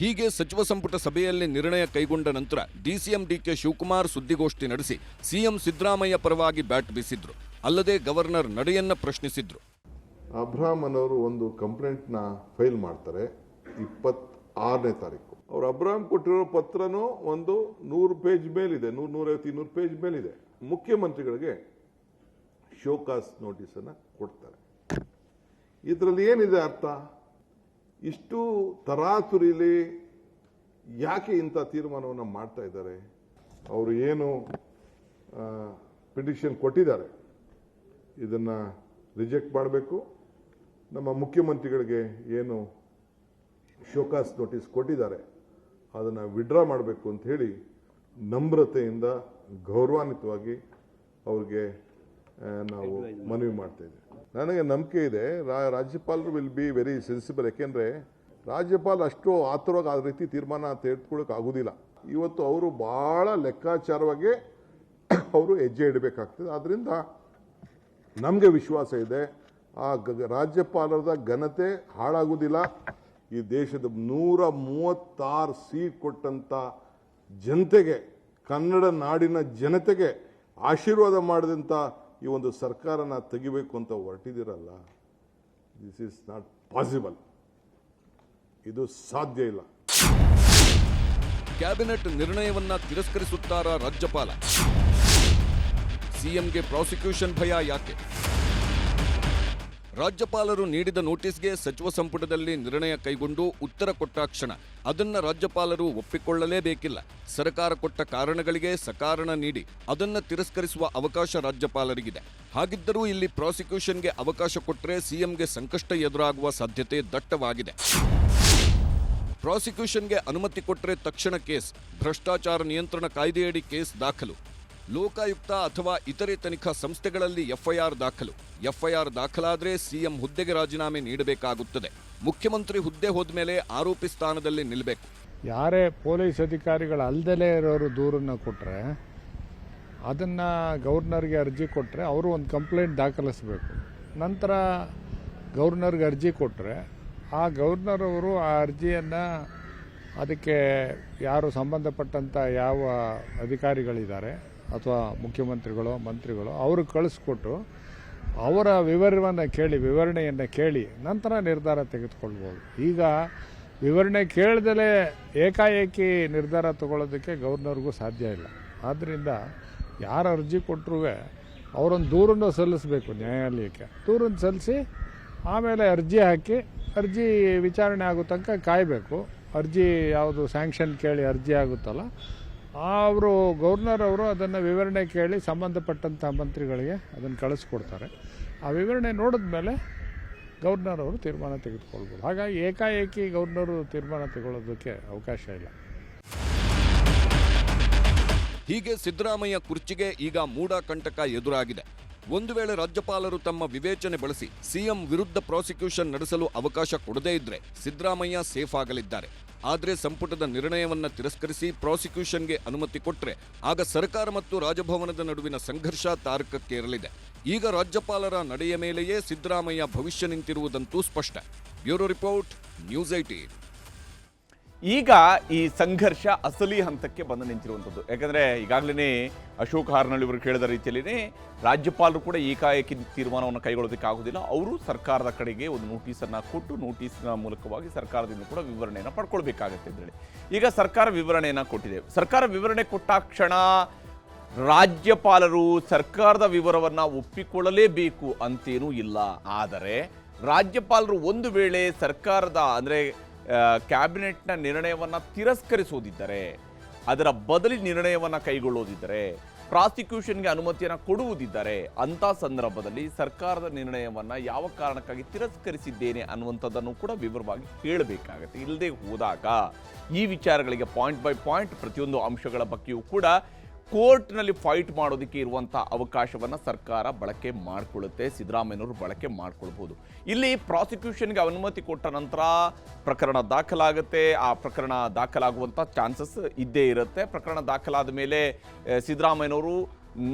ಹೀಗೆ ಸಚಿವ ಸಂಪುಟ ಸಭೆಯಲ್ಲಿ ನಿರ್ಣಯ ಕೈಗೊಂಡ ನಂತರ ಡಿಸಿಎಂ ಡಿಕೆ ಶಿವಕುಮಾರ್ ಸುದ್ದಿಗೋಷ್ಠಿ ನಡೆಸಿ ಸಿಎಂ ಸಿದ್ದರಾಮಯ್ಯ ಪರವಾಗಿ ಬ್ಯಾಟ್ ಬೀಸಿದ್ರು. ಅಲ್ಲದೆ ಗವರ್ನರ್ ನಡೆಯನ್ನ ಪ್ರಶ್ನಿಸಿದ್ರು. ಅಬ್ರಾಹ್ಮನ್ ಅವರು ಒಂದು ಕಂಪ್ಲೇಂಟ್ನ ಫೈಲ್ ಮಾಡ್ತಾರೆ ಇಪ್ಪತ್ತಾರನೇ ತಾರೀಕು. ಅವ್ರು ಅಬ್ರಾಹಂ ಕೊಟ್ಟಿರೋ ಪತ್ರನೂ ಒಂದು ನೂರು ಪೇಜ್ ಮೇಲಿದೆ, ನೂರು, ನೂರೈವತ್ತು, ಇನ್ನೂರು ಪೇಜ್ ಮೇಲಿದೆ. ಮುಖ್ಯಮಂತ್ರಿಗಳಿಗೆ ಶೋಕಾಸ್ ನೋಟಿಸನ್ನು ಕೊಡ್ತಾರೆ. ಇದರಲ್ಲಿ ಏನಿದೆ ಅರ್ಥ? ಇಷ್ಟು ತರಾತುರಿಲಿ ಯಾಕೆ ಇಂಥ ತೀರ್ಮಾನವನ್ನು ಮಾಡ್ತಾ ಇದ್ದಾರೆ? ಅವರು ಏನು ಪಿಟಿಷನ್ ಕೊಟ್ಟಿದ್ದಾರೆ? ಇದನ್ನು ರಿಜೆಕ್ಟ್ ಮಾಡಬೇಕು. ನಮ್ಮ ಮುಖ್ಯಮಂತ್ರಿಗಳಿಗೆ ಏನು ಶೋಕಾಸ್ ನೋಟಿಸ್ ಕೊಟ್ಟಿದ್ದಾರೆ, ಅದನ್ನು ವಿಡ್ರಾ ಮಾಡಬೇಕು ಅಂತ ಹೇಳಿ ನಮ್ರತೆಯಿಂದ ಗೌರವಾನ್ವಿತವಾಗಿ ಅವ್ರಿಗೆ ನಾವು ಮನವಿ ಮಾಡ್ತಾ ನನಗೆ ನಂಬಿಕೆ ಇದೆ ರಾಜ್ಯಪಾಲರು ವಿಲ್ ಬಿ ವೆರಿ ಸೆನ್ಸಿಬಲ್ ಯಾಕೆಂದರೆ ರಾಜ್ಯಪಾಲ ಅಷ್ಟು ಆತುರವಾಗಿ ಆ ರೀತಿ ತೀರ್ಮಾನ ತೆಗೆದುಕೊಳ್ಳೋಕೆ ಆಗೋದಿಲ್ಲ. ಇವತ್ತು ಅವರು ಭಾಳ ಲೆಕ್ಕಾಚಾರವಾಗಿ ಅವರು ಹೆಜ್ಜೆ ಇಡಬೇಕಾಗ್ತದೆ. ಆದ್ದರಿಂದ ನಮಗೆ ವಿಶ್ವಾಸ ಇದೆ. ಆ ರಾಜ್ಯಪಾಲರದ ಘನತೆ ಹಾಳಾಗುವುದಿಲ್ಲ. ಈ ದೇಶದ ನೂರ ಮೂವತ್ತಾರು ಸೀಟ್ ಕೊಟ್ಟಂಥ ಜನತೆಗೆ, ಕನ್ನಡ ನಾಡಿನ ಜನತೆಗೆ ಆಶೀರ್ವಾದ ಮಾಡಿದಂಥ ಈ ಒಂದು ಸರ್ಕಾರನ ತೆಗಿಬೇಕು ಅಂತ ಹೊರಟಿದ್ದೀರಲ್ಲ ದಿಸ್ ಈಸ್ ನಾಟ್ ಪಾಸಿಬಲ್ ಇದು ಸಾಧ್ಯ ಇಲ್ಲ. ಕ್ಯಾಬಿನೆಟ್ ನಿರ್ಣಯವನ್ನ ತಿರಸ್ಕರಿಸುತ್ತಾರ ರಾಜ್ಯಪಾಲ? ಸಿಎಂಗೆ ಪ್ರಾಸಿಕ್ಯೂಷನ್ ಭಯ ಯಾಕೆ? ರಾಜ್ಯಪಾಲರು ನೀಡಿದ ನೋಟಿಸ್ಗೆ ಸಚಿವ ಸಂಪುಟದಲ್ಲಿ ನಿರ್ಣಯ ಕೈಗೊಂಡು ಉತ್ತರ ಕೊಟ್ಟಾಕ್ಷಣ ಅದನ್ನ ರಾಜ್ಯಪಾಲರು ಒಪ್ಪಿಕೊಳ್ಳಲೇಬೇಕಿಲ್ಲ. ಸರ್ಕಾರ ಕೊಟ್ಟ ಕಾರಣಗಳಿಗೆ ಸಕಾರಣ ನೀಡಿ ಅದನ್ನ ತಿರಸ್ಕರಿಸುವ ಅವಕಾಶ ರಾಜ್ಯಪಾಲರಿಗಿದೆ. ಹಾಗಿದ್ದರೂ ಇಲ್ಲಿ ಪ್ರಾಸಿಕ್ಯೂಷನ್ಗೆ ಅವಕಾಶ ಕೊಟ್ಟರೆ ಸಿಎಂಗೆ ಸಂಕಷ್ಟ ಎದುರಾಗುವ ಸಾಧ್ಯತೆ ದಟ್ಟವಾಗಿದೆ. ಪ್ರಾಸಿಕ್ಯೂಷನ್ಗೆ ಅನುಮತಿ ಕೊಟ್ಟರೆ ತಕ್ಷಣ ಕೇಸ್, ಭ್ರಷ್ಟಾಚಾರ ನಿಯಂತ್ರಣ ಕಾಯ್ದೆಯಡಿ ಕೇಸ್ ದಾಖಲು. ಲೋಕಾಯುಕ್ತ ಅಥವಾ ಇತರೆ ತನಿಖಾ ಸಂಸ್ಥೆಗಳಲ್ಲಿ ಎಫ್ಐಆರ್ ದಾಖಲು. ಎಫ್ಐಆರ್ ದಾಖಲಾದರೆ ಸಿಎಂ ಹುದ್ದೆಗೆ ರಾಜೀನಾಮೆ ನೀಡಬೇಕಾಗುತ್ತದೆ. ಮುಖ್ಯಮಂತ್ರಿ ಹುದ್ದೆ ಹೋದ್ಮೇಲೆ ಆರೋಪಿ ಸ್ಥಾನದಲ್ಲಿ ನಿಲ್ಲಬೇಕು ಯಾರೇ ಪೊಲೀಸ್ ಅಧಿಕಾರಿಗಳು ಅಲ್ದಲೇ ಇರೋರು ದೂರನ್ನು ಕೊಟ್ಟರೆ ಅದನ್ನು ಗವರ್ನರ್ಗೆ ಅರ್ಜಿ ಕೊಟ್ಟರೆ ಅವರು ಒಂದು ಕಂಪ್ಲೇಂಟ್ ದಾಖಲಿಸಬೇಕು. ನಂತರ ಗವರ್ನರ್ಗೆ ಅರ್ಜಿ ಕೊಟ್ಟರೆ ಆ ಗವರ್ನರ್ ಅವರು ಆ ಅರ್ಜಿಯನ್ನು ಅದಕ್ಕೆ ಯಾರು ಸಂಬಂಧಪಟ್ಟಂಥ ಯಾವ ಅಧಿಕಾರಿಗಳಿದ್ದಾರೆ ಅಥವಾ ಮುಖ್ಯಮಂತ್ರಿಗಳು, ಮಂತ್ರಿಗಳು, ಅವರು ಕಳಿಸ್ಕೊಟ್ಟು ಅವರ ವಿವರವನ್ನು ಕೇಳಿ, ವಿವರಣೆಯನ್ನು ಕೇಳಿ ನಂತರ ನಿರ್ಧಾರ ತೆಗೆದುಕೊಳ್ಬೋದು. ಈಗ ವಿವರಣೆ ಕೇಳ್ದಲೇ ಏಕಾಏಕಿ ನಿರ್ಧಾರ ತಗೊಳ್ಳೋದಕ್ಕೆ ಗವರ್ನರ್ಗೂ ಸಾಧ್ಯ ಇಲ್ಲ. ಆದ್ದರಿಂದ ಯಾರು ಅರ್ಜಿ ಕೊಟ್ಟರು ಅವರೊಂದು ದೂರನ್ನು ಸಲ್ಲಿಸಬೇಕು ನ್ಯಾಯಾಲಯಕ್ಕೆ. ದೂರನ್ನು ಸಲ್ಲಿಸಿ ಆಮೇಲೆ ಅರ್ಜಿ ಹಾಕಿ, ಅರ್ಜಿ ವಿಚಾರಣೆ ಆಗೋ ತನಕ ಕಾಯಬೇಕು. ಅರ್ಜಿ ಯಾವುದು ಸ್ಯಾಂಕ್ಷನ್ ಕೇಳಿ ಅರ್ಜಿ ಆಗುತ್ತಲ್ಲ ಅವರು ಗವರ್ನರ್ ಅವರು ಅದನ್ನು ವಿವರಣೆ ಕೇಳಿ ಸಂಬಂಧಪಟ್ಟಂಥ ಮಂತ್ರಿಗಳಿಗೆ ಅದನ್ನು ಕಳಿಸ್ಕೊಡ್ತಾರೆ. ಆ ವಿವರಣೆ ನೋಡಿದ ಮೇಲೆ ಗವರ್ನರ್ ಅವರು ತೀರ್ಮಾನ ತೆಗೆದುಕೊಳ್ಬೋದು. ಹಾಗಾಗಿ ಏಕಾಏಕಿ ಗವರ್ನರು ತೀರ್ಮಾನ ತಗೊಳ್ಳೋದಕ್ಕೆ ಅವಕಾಶ ಇಲ್ಲ. ಹೀಗೆ ಸಿದ್ದರಾಮಯ್ಯ ಕುರ್ಚಿಗೆ ಈಗ ಮೂಡ ಕಂಟಕ ಎದುರಾಗಿದೆ. ಒಂದು ವೇಳೆ ರಾಜ್ಯಪಾಲರು ತಮ್ಮ ವಿವೇಚನೆ ಬಳಸಿ ಸಿಎಂ ವಿರುದ್ಧ ಪ್ರಾಸಿಕ್ಯೂಷನ್ ನಡೆಸಲು ಅವಕಾಶ ಕೊಡದೇ ಇದ್ರೆ ಸಿದ್ದರಾಮಯ್ಯ ಸೇಫ್ ಆಗಲಿದ್ದಾರೆ. ಆದರೆ ಸಂಪುಟದ ನಿರ್ಣಯವನ್ನು ತಿರಸ್ಕರಿಸಿ ಪ್ರಾಸಿಕ್ಯೂಷನ್ಗೆ ಅನುಮತಿ ಕೊಟ್ಟರೆ ಆಗ ಸರ್ಕಾರ ಮತ್ತು ರಾಜಭವನದ ನಡುವಿನ ಸಂಘರ್ಷ ತಾರಕಕ್ಕೇರಲಿದೆ ಈಗ ರಾಜ್ಯಪಾಲರ ನಡೆಯ ಮೇಲೆಯೇ ಸಿದ್ದರಾಮಯ್ಯ ಭವಿಷ್ಯ ನಿಂತಿರುವುದಂತೂ ಸ್ಪಷ್ಟ. ಬ್ಯೂರೋ ರಿಪೋರ್ಟ್, ನ್ಯೂಸ್ ಐಟೀನ್ ಈಗ ಈ ಸಂಘರ್ಷ ಅಸಲಿ ಹಂತಕ್ಕೆ ಬಂದು ನಿಂತಿರುವಂಥದ್ದು. ಯಾಕಂದರೆ ಈಗಾಗಲೇ ಅಶೋಕ್ ಹಾರ್ನಳ್ಳಿ ಇವರು ಕೇಳಿದ ರೀತಿಯಲ್ಲಿನೇ ರಾಜ್ಯಪಾಲರು ಕೂಡ ಏಕಾಏಕಿ ತೀರ್ಮಾನವನ್ನು ಕೈಗೊಳ್ಳೋದಕ್ಕೆ ಆಗೋದಿಲ್ಲ. ಅವರು ಸರ್ಕಾರದ ಕಡೆಗೆ ಒಂದು ನೋಟಿಸನ್ನು ಕೊಟ್ಟು ನೋಟಿಸ್ನ ಮೂಲಕವಾಗಿ ಸರ್ಕಾರದಿಂದ ಕೂಡ ವಿವರಣೆಯನ್ನು ಪಡ್ಕೊಳ್ಬೇಕಾಗತ್ತೆ ಅಂತೇಳಿ ಈಗ ಸರ್ಕಾರ ವಿವರಣೆಯನ್ನು ಕೊಟ್ಟಿದೆ. ಸರ್ಕಾರ ವಿವರಣೆ ಕೊಟ್ಟಾಕ್ಷಣ ರಾಜ್ಯಪಾಲರು ಸರ್ಕಾರದ ವಿವರವನ್ನು ಒಪ್ಪಿಕೊಳ್ಳಲೇಬೇಕು ಅಂತೇನೂ ಇಲ್ಲ. ಆದರೆ ರಾಜ್ಯಪಾಲರು ಒಂದು ವೇಳೆ ಸರ್ಕಾರದ, ಅಂದರೆ ಕ್ಯಾಬಿನೆಟ್ನ ನಿರ್ಣಯವನ್ನು ತಿರಸ್ಕರಿಸೋದಿದ್ದರೆ, ಅದರ ಬದಲಿ ನಿರ್ಣಯವನ್ನು ಕೈಗೊಳ್ಳೋದಿದ್ದರೆ, ಪ್ರಾಸಿಕ್ಯೂಷನ್ಗೆ ಅನುಮತಿಯನ್ನು ಕೊಡುವುದಿದ್ದರೆ, ಅಂಥ ಸಂದರ್ಭದಲ್ಲಿ ಸರ್ಕಾರದ ನಿರ್ಣಯವನ್ನು ಯಾವ ಕಾರಣಕ್ಕಾಗಿ ತಿರಸ್ಕರಿಸಿದ್ದೇನೆ ಅನ್ನುವಂಥದ್ದನ್ನು ಕೂಡ ವಿವರವಾಗಿ ಹೇಳಬೇಕಾಗತ್ತೆ. ಇಲ್ಲದೆ ಹೋದಾಗ ಈ ವಿಚಾರಗಳಿಗೆ ಪಾಯಿಂಟ್ ಬೈ ಪಾಯಿಂಟ್ ಪ್ರತಿಯೊಂದು ಅಂಶಗಳ ಬಗ್ಗೆಯೂ ಕೂಡ ಕೋರ್ಟ್ನಲ್ಲಿ ಫೈಟ್ ಮಾಡೋದಕ್ಕೆ ಇರುವಂಥ ಅವಕಾಶವನ್ನು ಸರ್ಕಾರ ಬಳಕೆ ಮಾಡಿಕೊಳ್ಳುತ್ತೆ, ಸಿದ್ದರಾಮಯ್ಯನವರು ಬಳಕೆ ಮಾಡ್ಕೊಳ್ಬೋದು. ಇಲ್ಲಿ ಪ್ರಾಸಿಕ್ಯೂಷನ್ಗೆ ಅನುಮತಿ ಕೊಟ್ಟ ನಂತರ ಪ್ರಕರಣ ದಾಖಲಾಗುತ್ತೆ, ಆ ಪ್ರಕರಣ ದಾಖಲಾಗುವಂಥ ಚಾನ್ಸಸ್ ಇದ್ದೇ ಇರುತ್ತೆ. ಪ್ರಕರಣ ದಾಖಲಾದ ಮೇಲೆ ಸಿದ್ದರಾಮಯ್ಯನವರು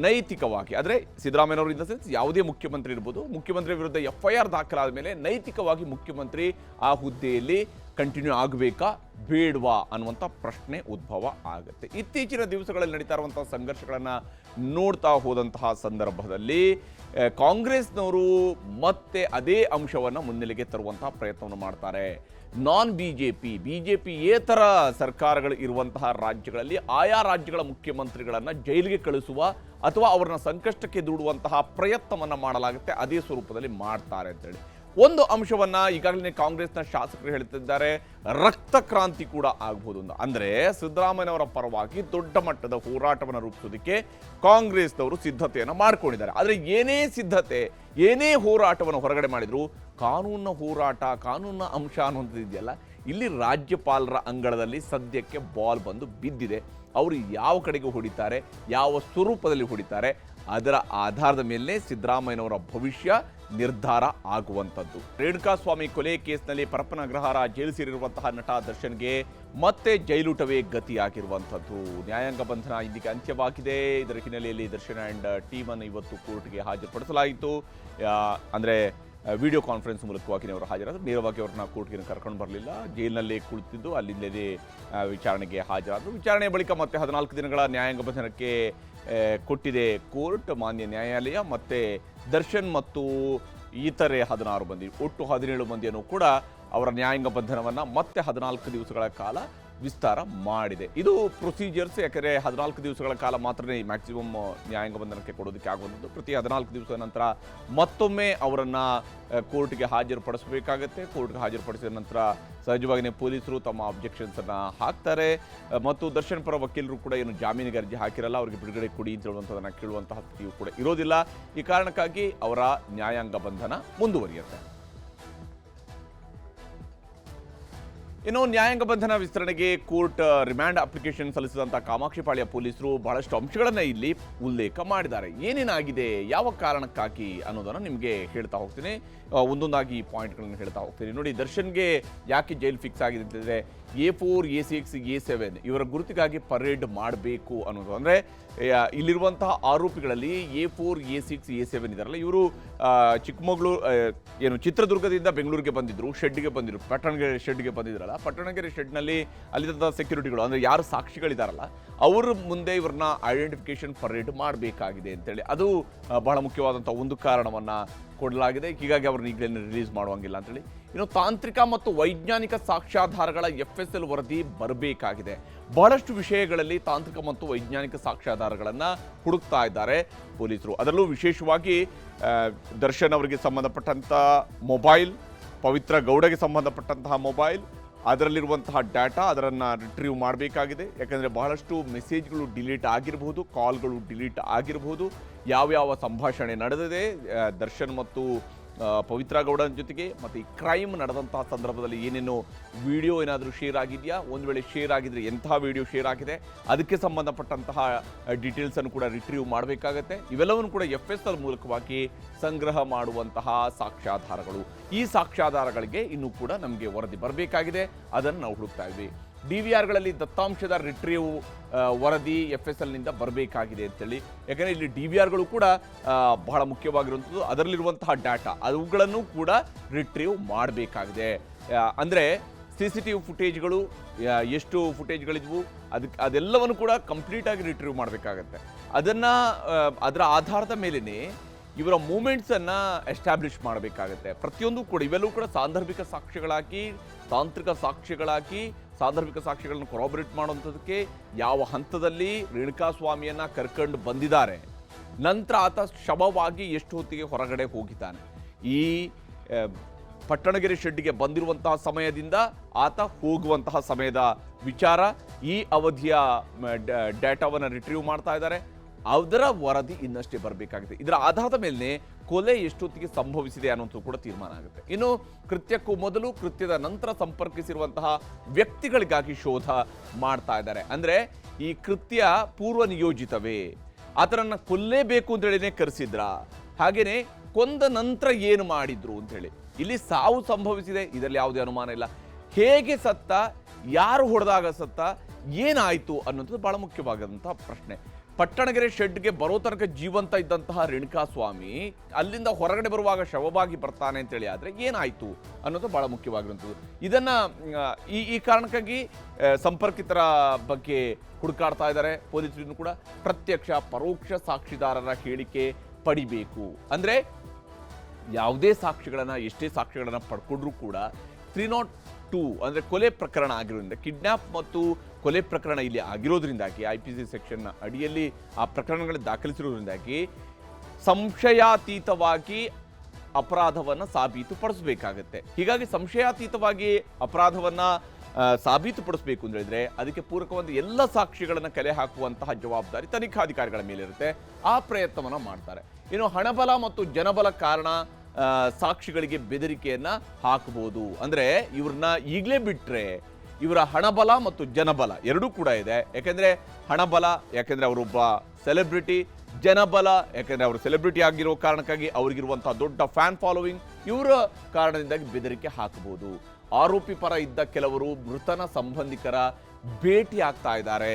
ನೈತಿಕವಾಗಿ, ಆದರೆ ಸಿದ್ದರಾಮಯ್ಯನವರು ಇನ್ ದ ಸೆನ್ಸ್ ಯಾವುದೇ ಮುಖ್ಯಮಂತ್ರಿ ಇರ್ಬೋದು ಮುಖ್ಯಮಂತ್ರಿ ವಿರುದ್ಧ ಎಫ್ ಐ ಆರ್ ದಾಖಲಾದ ಮೇಲೆ ನೈತಿಕವಾಗಿ ಮುಖ್ಯಮಂತ್ರಿ ಆ ಹುದ್ದೆಯಲ್ಲಿ ಕಂಟಿನ್ಯೂ ಆಗಬೇಕಾ? ಬೇಡವಾ ಅನ್ನುವಂಥ ಪ್ರಶ್ನೆ ಉದ್ಭವ ಆಗುತ್ತೆ. ಇತ್ತೀಚಿನ ದಿವಸಗಳಲ್ಲಿ ನಡೀತಾ ಇರುವಂಥ ಸಂಘರ್ಷಗಳನ್ನು ನೋಡ್ತಾ ಹೋದಂತಹ ಸಂದರ್ಭದಲ್ಲಿ ಕಾಂಗ್ರೆಸ್ನವರು ಮತ್ತೆ ಅದೇ ಅಂಶವನ್ನು ಮುನ್ನೆಲೆಗೆ ತರುವಂತಹ ಪ್ರಯತ್ನವನ್ನು ಮಾಡ್ತಾರೆ. Non B J P B J P ಏತರ ಸರ್ಕಾರಗಳು ಇರುವಂತಹ ರಾಜ್ಯಗಳಲ್ಲಿ ಆಯಾ ರಾಜ್ಯಗಳ ಮುಖ್ಯಮಂತ್ರಿಗಳನ್ನು ಜೈಲಿಗೆ ಕಳಿಸುವ ಅಥವಾ ಅವರನ್ನ ಸಂಕಷ್ಟಕ್ಕೆ ದೂಡುವಂತಹ ಪ್ರಯತ್ನವನ್ನು ಮಾಡಲಾಗುತ್ತೆ. ಅದೇ ಸ್ವರೂಪದಲ್ಲಿ ಮಾಡ್ತಾರೆ ಅಂತೇಳಿ. ಒಂದು ಅಂಶವನ್ನ ಈಗಾಗಲೇ ಕಾಂಗ್ರೆಸ್ನ ಶಾಸಕರು ಹೇಳ್ತಿದ್ದಾರೆ, ರಕ್ತ ಕ್ರಾಂತಿ ಕೂಡ ಆಗ್ಬೋದು ಅಂತ ಅಂದ್ರೆ ಸಿದ್ದರಾಮಯ್ಯನವರ ಪರವಾಗಿ ದೊಡ್ಡ ಮಟ್ಟದ ಹೋರಾಟವನ್ನು ರೂಪಿಸೋದಕ್ಕೆ ಕಾಂಗ್ರೆಸ್ನವರು ಸಿದ್ಧತೆಯನ್ನು ಮಾಡ್ಕೊಂಡಿದ್ದಾರೆ. ಆದರೆ ಏನೇ ಸಿದ್ಧತೆ, ಏನೇ ಹೋರಾಟವನ್ನು ಹೊರಗಡೆ ಮಾಡಿದ್ರು, ಕಾನೂನಿನ ಹೋರಾಟ, ಕಾನೂನಿನ ಅಂಶ ಅನ್ನುವಂಥದ್ದು ಇದೆಯಲ್ಲ, ಇಲ್ಲಿ ರಾಜ್ಯಪಾಲರ ಅಂಗಳದಲ್ಲಿ ಸದ್ಯಕ್ಕೆ ಬಾಲ್ ಬಂದು ಬಿದ್ದಿದೆ. ಅವರು ಯಾವ ಕಡೆಗೆ ಹೊಡಿತಾರೆ, ಯಾವ ಸ್ವರೂಪದಲ್ಲಿ ಹೊಡಿತಾರೆ, ಅದರ ಆಧಾರದ ಮೇಲೆ ಸಿದ್ದರಾಮಯ್ಯನವರ ಭವಿಷ್ಯ ನಿರ್ಧಾರ ಆಗುವಂಥದ್ದು. ರೇಣುಕಾಸ್ವಾಮಿ ಕೊಲೆ ಕೇಸ್ನಲ್ಲಿ ಪರಪ್ಪನ ಅಗ್ರಹಾರ ಜೈಲು ಸೇರಿರುವಂತಹ ನಟ ದರ್ಶನ್ಗೆ ಮತ್ತೆ ಜೈಲೂಟವೇ ಗತಿಯಾಗಿರುವಂಥದ್ದು. ನ್ಯಾಯಾಂಗ ಬಂಧನ ಇದೀಗ ಅಂತ್ಯವಾಗಿದೆ. ಇದರ ಹಿನ್ನೆಲೆಯಲ್ಲಿ ದರ್ಶನ್ ಆ್ಯಂಡ್ ಟೀಮನ್ನು ಇವತ್ತು ಕೋರ್ಟ್ಗೆ ಹಾಜರುಪಡಿಸಲಾಯಿತು. ಅಂದ್ರೆ ವಿಡಿಯೋ ಕಾನ್ಫರೆನ್ಸ್ ಮೂಲಕವಾಗಿ ಅವರು ಹಾಜರಾದರು. ನೇರವಾಗಿ ಅವ್ರನ್ನ ಕೋರ್ಟ್ಗೆ ಕರ್ಕೊಂಡು ಬರಲಿಲ್ಲ. ಜೈಲಿನಲ್ಲೇ ಕುಳಿತಿದ್ದು, ಅಲ್ಲಿಂದಲೇ ವಿಚಾರಣೆಗೆ ಹಾಜರಾದರು. ವಿಚಾರಣೆ ಬಳಿಕ ಮತ್ತೆ ಹದಿನಾಲ್ಕು ದಿನಗಳ ನ್ಯಾಯಾಂಗ ಬಂಧನಕ್ಕೆ ಕೊಟ್ಟಿದೆ ಕೋರ್ಟ್, ಮಾನ್ಯ ನ್ಯಾಯಾಲಯ ಮತ್ತು ದರ್ಶನ್ ಮತ್ತು ಇತರೆ ಹದಿನಾರು ಮಂದಿ, ಒಟ್ಟು ಹದಿನೇಳು ಮಂದಿಯನ್ನು ಕೂಡ ಅವರ ನ್ಯಾಯಾಂಗ ಬಂಧನವನ್ನು ಮತ್ತೆ ಹದಿನಾಲ್ಕು ದಿವಸಗಳ ಕಾಲ ವಿಸ್ತಾರ ಮಾಡಿದೆ. ಇದು ಪ್ರೊಸೀಜರ್ಸ್ ಯಾಕಂದರೆ ಹದಿನಾಲ್ಕು ದಿವಸಗಳ ಕಾಲ ಮಾತ್ರನೇ ಮ್ಯಾಕ್ಸಿಮಮ್ ನ್ಯಾಯಾಂಗ ಬಂಧನಕ್ಕೆ ಕೊಡೋದಕ್ಕೆ ಆಗುವಂಥದ್ದು. ಪ್ರತಿ ಹದಿನಾಲ್ಕು ದಿವಸದ ನಂತರ ಮತ್ತೊಮ್ಮೆ ಅವರನ್ನು ಕೋರ್ಟ್ಗೆ ಹಾಜರುಪಡಿಸಬೇಕಾಗತ್ತೆ. ಕೋರ್ಟ್ಗೆ ಹಾಜರುಪಡಿಸಿದ ನಂತರ ಸಹಜವಾಗಿಯೇ ಪೊಲೀಸರು ತಮ್ಮ ಅಬ್ಜೆಕ್ಷನ್ಸನ್ನು ಹಾಕ್ತಾರೆ. ಮತ್ತು ದರ್ಶನ್ ಪರ ವಕೀಲರು ಕೂಡ ಏನು ಜಾಮೀನಿಗೆ ಅರ್ಜಿ ಹಾಕಿರಲ್ಲ, ಅವರಿಗೆ ಬಿಡುಗಡೆ ಕೊಡಿ ಅಂತ ಹೇಳುವಂಥದ್ದನ್ನು ಕೇಳುವಂತಹ ಸ್ಥಿತಿಯು ಕೂಡ ಇರೋದಿಲ್ಲ. ಈ ಕಾರಣಕ್ಕಾಗಿ ಅವರ ನ್ಯಾಯಾಂಗ ಬಂಧನ ಮುಂದುವರಿಯುತ್ತೆ. ಇನ್ನು ನ್ಯಾಯಾಂಗ ಬಂಧನ ವಿಸ್ತರಣೆಗೆ ಕೋರ್ಟ್ ರಿಮ್ಯಾಂಡ್ ಅಪ್ಲಿಕೇಶನ್ ಸಲ್ಲಿಸಿದಂಥ ಕಾಮಾಕ್ಷಿಪಾಳ್ಯ ಪೊಲೀಸರು ಬಹಳಷ್ಟು ಅಂಶಗಳನ್ನು ಇಲ್ಲಿ ಉಲ್ಲೇಖ ಮಾಡಿದ್ದಾರೆ. ಏನೇನಾಗಿದೆ, ಯಾವ ಕಾರಣಕ್ಕಾಗಿ ಅನ್ನೋದನ್ನು ನಿಮಗೆ ಹೇಳ್ತಾ ಹೋಗ್ತೀನಿ. ಒಂದೊಂದಾಗಿ ಈ ಪಾಯಿಂಟ್ಗಳನ್ನು ಹೇಳ್ತಾ ಹೋಗ್ತೀನಿ. ನೋಡಿ, ದರ್ಶನ್ಗೆ ಯಾಕೆ ಜೈಲ್ ಫಿಕ್ಸ್ ಆಗಿದೆ ಅಂತಂದರೆ A four, A six, A seven ಇವರ ಗುರುತಿಗಾಗಿ ಪರೇಡ್ ಮಾಡಬೇಕು ಅನ್ನೋದು. ಅಂದರೆ ಇಲ್ಲಿರುವಂತಹ ಆರೋಪಿಗಳಲ್ಲಿ A four, A six, A seven ಇದಾರಲ್ಲ, ಇವರು ಚಿಕ್ಕಮಗಳೂರು ಏನು, ಚಿತ್ರದುರ್ಗದಿಂದ ಬೆಂಗಳೂರಿಗೆ ಬಂದಿದ್ರು, ಶೆಡ್ಗೆ ಬಂದಿದ್ರು ಪಟ್ಟಣಗೆರೆ ಶೆಡ್ಗೆ ಬಂದಿದ್ರಲ್ಲ, ಪಟ್ಟಣಗೆರೆ ಶೆಡ್ನಲ್ಲಿ ಅಲ್ಲಿದ್ದಂಥ ಸೆಕ್ಯೂರಿಟಿಗಳು ಅಂದರೆ ಯಾರು ಸಾಕ್ಷಿಗಳಿದಾರಲ್ಲ, ಅವ್ರ ಮುಂದೆ ಇವ್ರನ್ನ ಐಡೆಂಟಿಫಿಕೇಶನ್ ಪರೇಡ್ ಮಾಡಬೇಕಾಗಿದೆ ಅಂತೇಳಿ. ಅದು ಬಹಳ ಮುಖ್ಯವಾದಂಥ ಒಂದು ಕಾರಣವನ್ನು ಕೊಡಲಾಗಿದೆ. ಹೀಗಾಗಿ ಅವ್ರನ್ನ ಈಗಲೇ ರಿಲೀಸ್ ಮಾಡುವಂಗಿಲ್ಲ ಅಂತೇಳಿ. ಇನ್ನು ತಾಂತ್ರಿಕ ಮತ್ತು ವೈಜ್ಞಾನಿಕ ಸಾಕ್ಷ್ಯಾಧಾರಗಳ ಎಫ್ ಎಸ್ ಎಲ್ ವರದಿ ಬರಬೇಕಾಗಿದೆ. ಬಹಳಷ್ಟು ವಿಷಯಗಳಲ್ಲಿ ತಾಂತ್ರಿಕ ಮತ್ತು ವೈಜ್ಞಾನಿಕ ಸಾಕ್ಷ್ಯಾಧಾರಗಳನ್ನು ಹುಡುಕ್ತಾ ಇದ್ದಾರೆ ಪೊಲೀಸರು. ಅದರಲ್ಲೂ ವಿಶೇಷವಾಗಿ ದರ್ಶನ್ ಅವರಿಗೆ ಸಂಬಂಧಪಟ್ಟಂಥ ಮೊಬೈಲ್ ಪವಿತ್ರ ಗೌಡಗೆ ಸಂಬಂಧಪಟ್ಟಂತಹ ಮೊಬೈಲ್ ಅದರಲ್ಲಿರುವಂತಹ ಡಾಟಾ ಅದರನ್ನು ರಿಟ್ರೀವ್ ಮಾಡಬೇಕಾಗಿದೆ. ಯಾಕಂದರೆ ಬಹಳಷ್ಟು ಮೆಸೇಜ್ಗಳು ಡಿಲೀಟ್ ಆಗಿರಬಹುದು ಕಾಲ್ಗಳು ಡಿಲೀಟ್ ಆಗಿರಬಹುದು. ಯಾವ್ಯಾವ ಸಂಭಾಷಣೆ ನಡೆದಿದೆ ದರ್ಶನ್ ಮತ್ತು ಪವಿತ್ರ ಗೌಡನ ಜೊತೆಗೆ ಮತ್ತು ಈ ಕ್ರೈಮ್ ನಡೆದಂತಹ ಸಂದರ್ಭದಲ್ಲಿ ಏನೇನು ವಿಡಿಯೋ ಏನಾದರೂ ಶೇರ್ ಆಗಿದೆಯಾ? ಒಂದು ವೇಳೆ ಶೇರ್ ಆಗಿದ್ರೆ ಎಂಥ ವಿಡಿಯೋ ಶೇರ್ ಆಗಿದೆ? ಅದಕ್ಕೆ ಸಂಬಂಧಪಟ್ಟಂತಹ ಡೀಟೇಲ್ಸನ್ನು ಕೂಡ ರಿಟ್ರೀವ್ ಮಾಡಬೇಕಾಗತ್ತೆ. ಇವೆಲ್ಲವನ್ನು ಕೂಡ ಎಫ್ ಎಸ್ ಎಲ್ ಮೂಲಕವಾಗಿ ಸಂಗ್ರಹ ಮಾಡುವಂತಹ ಸಾಕ್ಷ್ಯಾಧಾರಗಳು. ಈ ಸಾಕ್ಷ್ಯಾಧಾರಗಳಿಗೆ ಇನ್ನೂ ಕೂಡ ನಮಗೆ ವರದಿ ಬರಬೇಕಾಗಿದೆ. ಅದನ್ನು ನಾವು ಹುಡುಕ್ತಾ ಇದ್ವಿ. ಡಿ ವಿ ಆರ್ಗಳಲ್ಲಿ ದತ್ತಾಂಶದ ರಿಟ್ರೀವ್ ವರದಿ ಎಫ್ ಎಸ್ ಎಲ್ನಿಂದ ಬರಬೇಕಾಗಿದೆ ಅಂತೇಳಿ. ಯಾಕಂದರೆ ಇಲ್ಲಿ ಡಿ ವಿ ಆರ್ಗಳು ಕೂಡ ಬಹಳ ಮುಖ್ಯವಾಗಿರುವಂಥದ್ದು ಅದರಲ್ಲಿರುವಂತಹ ಡಾಟಾ. ಅವುಗಳನ್ನು ಕೂಡ ರಿಟ್ರೀವ್ ಮಾಡಬೇಕಾಗಿದೆ. ಅಂದರೆ ಸಿ ಸಿ ಟಿ ವಿ ಫುಟೇಜ್ಗಳು ಎಷ್ಟು ಫುಟೇಜ್ಗಳಿದ್ವು ಅದಕ್ಕೆ ಅದೆಲ್ಲವನ್ನು ಕೂಡ ಕಂಪ್ಲೀಟಾಗಿ ರಿಟ್ರೀವ್ ಮಾಡಬೇಕಾಗತ್ತೆ. ಅದನ್ನು ಅದರ ಆಧಾರದ ಮೇಲೇ ಇವರ ಮೂಮೆಂಟ್ಸನ್ನು ಎಸ್ಟಾಬ್ಲಿಷ್ ಮಾಡಬೇಕಾಗತ್ತೆ. ಪ್ರತಿಯೊಂದು ಕೂಡ, ಇವೆಲ್ಲವೂ ಕೂಡ ಸಾಂದರ್ಭಿಕ ಸಾಕ್ಷ್ಯಗಳಾಕಿ, ತಾಂತ್ರಿಕ ಸಾಕ್ಷ್ಯಗಳಾಗಿ ಸಾಂದರ್ಭಿಕ ಸಾಕ್ಷಿಗಳನ್ನು ಕೊರಾಬರೇಟ್ ಮಾಡುವಂಥದ್ದಕ್ಕೆ ಯಾವ ಹಂತದಲ್ಲಿ ರೇಣುಕಾಸ್ವಾಮಿಯನ್ನು ಕರ್ಕೊಂಡು ಬಂದಿದ್ದಾರೆ. ನಂತರ ಆತ ಶವವಾಗಿ ಎಷ್ಟು ಹೊತ್ತಿಗೆ ಹೊರಗಡೆ ಹೋಗಿದ್ದಾನೆ. ಈ ಪಟ್ಟಣಗೆರೆ ಶೆಡ್ಡಿಗೆ ಬಂದಿರುವಂತಹ ಸಮಯದಿಂದ ಆತ ಹೋಗುವಂತಹ ಸಮಯದ ವಿಚಾರ ಈ ಅವಧಿಯ ಡೇಟಾವನ್ನು ರಿಟ್ರೀವ್ ಮಾಡ್ತಾ ಇದ್ದಾರೆ. ಅದರ ವರದಿ ಇನ್ನಷ್ಟೇ ಬರಬೇಕಾಗಿದೆ. ಇದರ ಆಧಾರದ ಮೇಲೆ ಕೊಲೆ ಎಷ್ಟೊತ್ತಿಗೆ ಸಂಭವಿಸಿದೆ ಅನ್ನೋದು ಕೂಡ ತೀರ್ಮಾನ ಆಗುತ್ತೆ. ಇನ್ನು ಕೃತ್ಯಕ್ಕೂ ಮೊದಲು ಕೃತ್ಯದ ನಂತರ ಸಂಪರ್ಕಿಸಿರುವಂತಹ ವ್ಯಕ್ತಿಗಳಿಗಾಗಿ ಶೋಧ ಮಾಡ್ತಾ ಇದ್ದಾರೆ. ಅಂದ್ರೆ ಈ ಕೃತ್ಯ ಪೂರ್ವ ನಿಯೋಜಿತವೇ? ಆತನನ್ನ ಕೊಲ್ಲೇಬೇಕು ಅಂತೇಳಿನೇ ಕರೆಸಿದ್ರ? ಹಾಗೇನೆ ಕೊಂದ ನಂತರ ಏನು ಮಾಡಿದ್ರು ಅಂತೇಳಿ ಇಲ್ಲಿ ಸಾವು ಸಂಭವಿಸಿದೆ, ಇದರಲ್ಲಿ ಯಾವುದೇ ಅನುಮಾನ ಇಲ್ಲ. ಹೇಗೆ ಸತ್ತ, ಯಾರು ಹೊಡೆದಾಗ ಸತ್ತ, ಏನಾಯಿತು ಅನ್ನೋದು ಬಹಳ ಮುಖ್ಯವಾದಂಥ ಪ್ರಶ್ನೆ. ಪಟ್ಟಣಗೆರೆ ಶೆಡ್ಗೆ ಬರೋ ತನಕ ಜೀವಂತ ಇದ್ದಂತಹ ರೇಣುಕಾಸ್ವಾಮಿ ಅಲ್ಲಿಂದ ಹೊರಗಡೆ ಬರುವಾಗ ಶವವಾಗಿ ಬರ್ತಾನೆ ಅಂತೇಳಿ ಆದರೆ ಏನಾಯಿತು ಅನ್ನೋದು ಬಹಳ ಮುಖ್ಯವಾಗಿರುವಂಥದ್ದು. ಇದನ್ನು ಈ ಈ ಕಾರಣಕ್ಕಾಗಿ ಸಂಪರ್ಕಿತರ ಬಗ್ಗೆ ಹುಡುಕಾಡ್ತಾ ಇದ್ದಾರೆ. ಪೊಲೀಸರು ಕೂಡ ಪ್ರತ್ಯಕ್ಷ, ಪರೋಕ್ಷ ಸಾಕ್ಷಿದಾರರ ಹೇಳಿಕೆ ಪಡಿಬೇಕು. ಅಂದರೆ ಯಾವುದೇ ಸಾಕ್ಷಿಗಳನ್ನು, ಎಷ್ಟೇ ಸಾಕ್ಷಿಗಳನ್ನು ಪಡ್ಕೊಂಡ್ರೂ ಕೂಡ ತ್ರೀ ನಾಟ್ ಟೂ ಅಂದರೆ ಕೊಲೆ ಪ್ರಕರಣ ಆಗಿರೋದ್ರಿಂದ ಕಿಡ್ನ್ಯಾಪ್ ಮತ್ತು ಕೊಲೆ ಪ್ರಕರಣ ಇಲ್ಲಿ ಆಗಿರೋದ್ರಿಂದಾಗಿ ಐ ಪಿ ಸಿ ಸೆಕ್ಷನ್ನ ಅಡಿಯಲ್ಲಿ ಆ ಪ್ರಕರಣಗಳು ದಾಖಲಿಸಿರೋದ್ರಿಂದಾಗಿ ಸಂಶಯಾತೀತವಾಗಿ ಅಪರಾಧವನ್ನು ಸಾಬೀತುಪಡಿಸಬೇಕಾಗತ್ತೆ. ಹೀಗಾಗಿ ಸಂಶಯಾತೀತವಾಗಿ ಅಪರಾಧವನ್ನ ಸಾಬೀತುಪಡಿಸಬೇಕು ಅಂತ ಹೇಳಿದ್ರೆ ಅದಕ್ಕೆ ಪೂರಕವಾದ ಎಲ್ಲ ಸಾಕ್ಷಿಗಳನ್ನು ಕಲೆ ಹಾಕುವಂತಹ ಜವಾಬ್ದಾರಿ ತನಿಖಾಧಿಕಾರಿಗಳ ಮೇಲಿರುತ್ತೆ. ಆ ಪ್ರಯತ್ನವನ್ನ ಮಾಡ್ತಾರೆ. ಇನ್ನು ಹಣಬಲ ಮತ್ತು ಜನಬಲ ಕಾರಣ ಸಾಕ್ಷಿಗಳಿಗೆ ಬೆದರಿಕೆಯನ್ನು ಹಾಕಬಹುದು. ಅಂದ್ರೆ ಇವ್ರನ್ನ ಈಗಲೇ ಬಿಟ್ರೆ ಇವರ ಹಣಬಲ ಮತ್ತು ಜನಬಲ ಎರಡೂ ಕೂಡ ಇದೆ. ಯಾಕೆಂದರೆ ಹಣಬಲ, ಯಾಕೆಂದ್ರೆ ಅವರೊಬ್ಬ ಸೆಲೆಬ್ರಿಟಿ ಜನಬಲ, ಯಾಕೆಂದರೆ ಅವರು ಸೆಲೆಬ್ರಿಟಿ ಆಗಿರೋ ಕಾರಣಕ್ಕಾಗಿ ಅವರಿಗಿರುವಂಥ ದೊಡ್ಡ ಫ್ಯಾನ್ ಫಾಲೋವಿಂಗ್ ಇವರ ಕಾರಣದಿಂದಾಗಿ ಬೆದರಿಕೆ ಹಾಕಬಹುದು. ಆರೋಪಿ ಪರ ಇದ್ದ ಕೆಲವರು ಮೃತನ ಸಂಬಂಧಿಕರ ಭೇಟಿ ಆಗ್ತಾ ಇದ್ದಾರೆ.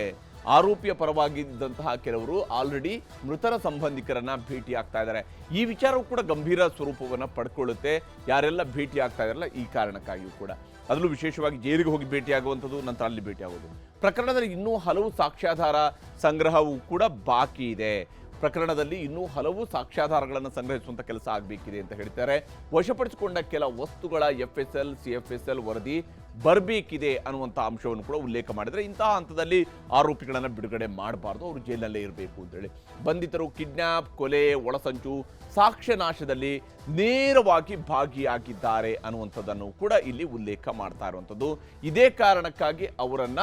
ಆರೋಪಿಯ ಪರವಾಗಿದ್ದಂತಹ ಕೆಲವರು ಆಲ್ರೆಡಿ ಮೃತರ ಸಂಬಂಧಿಕರನ್ನ ಭೇಟಿ ಆಗ್ತಾ ಇದ್ದಾರೆ. ಈ ವಿಚಾರವು ಕೂಡ ಗಂಭೀರ ಸ್ವರೂಪವನ್ನು ಪಡ್ಕೊಳ್ಳುತ್ತೆ. ಯಾರೆಲ್ಲ ಭೇಟಿ ಆಗ್ತಾ ಇದಾರಲ್ಲ ಈ ಕಾರಣಕ್ಕಾಗಿಯೂ ಕೂಡ. ಅದರಲ್ಲೂ ವಿಶೇಷವಾಗಿ ಜೈಲಿಗೆ ಹೋಗಿ ಭೇಟಿಯಾಗುವಂಥದ್ದು ನಂತರ ಅಲ್ಲಿ ಭೇಟಿಯಾಗೋದು ಪ್ರಕರಣದಲ್ಲಿ ಇನ್ನೂ ಹಲವು ಸಾಕ್ಷ್ಯಾಧಾರ ಸಂಗ್ರಹವು ಕೂಡ ಬಾಕಿ ಇದೆ. ಪ್ರಕರಣದಲ್ಲಿ ಇನ್ನೂ ಹಲವು ಸಾಕ್ಷ್ಯಾಧಾರಗಳನ್ನು ಸಂಗ್ರಹಿಸುವಂಥ ಕೆಲಸ ಆಗಬೇಕಿದೆ ಅಂತ ಹೇಳ್ತಾರೆ ವಶಪಡಿಸಿಕೊಂಡ ಕೆಲ ವಸ್ತುಗಳ F S L F S L L ವರದಿ ಬರಬೇಕಿದೆ ಅನ್ನುವಂಥ ಅಂಶವನ್ನು ಕೂಡ ಉಲ್ಲೇಖ ಮಾಡಿದರೆ ಇಂತಹ ಹಂತದಲ್ಲಿ ಆರೋಪಿಗಳನ್ನು ಬಿಡುಗಡೆ ಮಾಡಬಾರ್ದು, ಅವರು ಜೈಲಲ್ಲೇ ಇರಬೇಕು ಅಂತೇಳಿ ಬಂಧಿತರು ಕಿಡ್ನ್ಯಾಪ್ ಕೊಲೆ, ಒಳಸಂಚು ಸಾಕ್ಷ್ಯನಾಶದಲ್ಲಿ ನೇರವಾಗಿ ಭಾಗಿಯಾಗಿದ್ದಾರೆ ಅನ್ನುವಂಥದ್ದನ್ನು ಕೂಡ ಇಲ್ಲಿ ಉಲ್ಲೇಖ ಮಾಡ್ತಾ ಇರುವಂಥದ್ದು. ಇದೇ ಕಾರಣಕ್ಕಾಗಿ ಅವರನ್ನ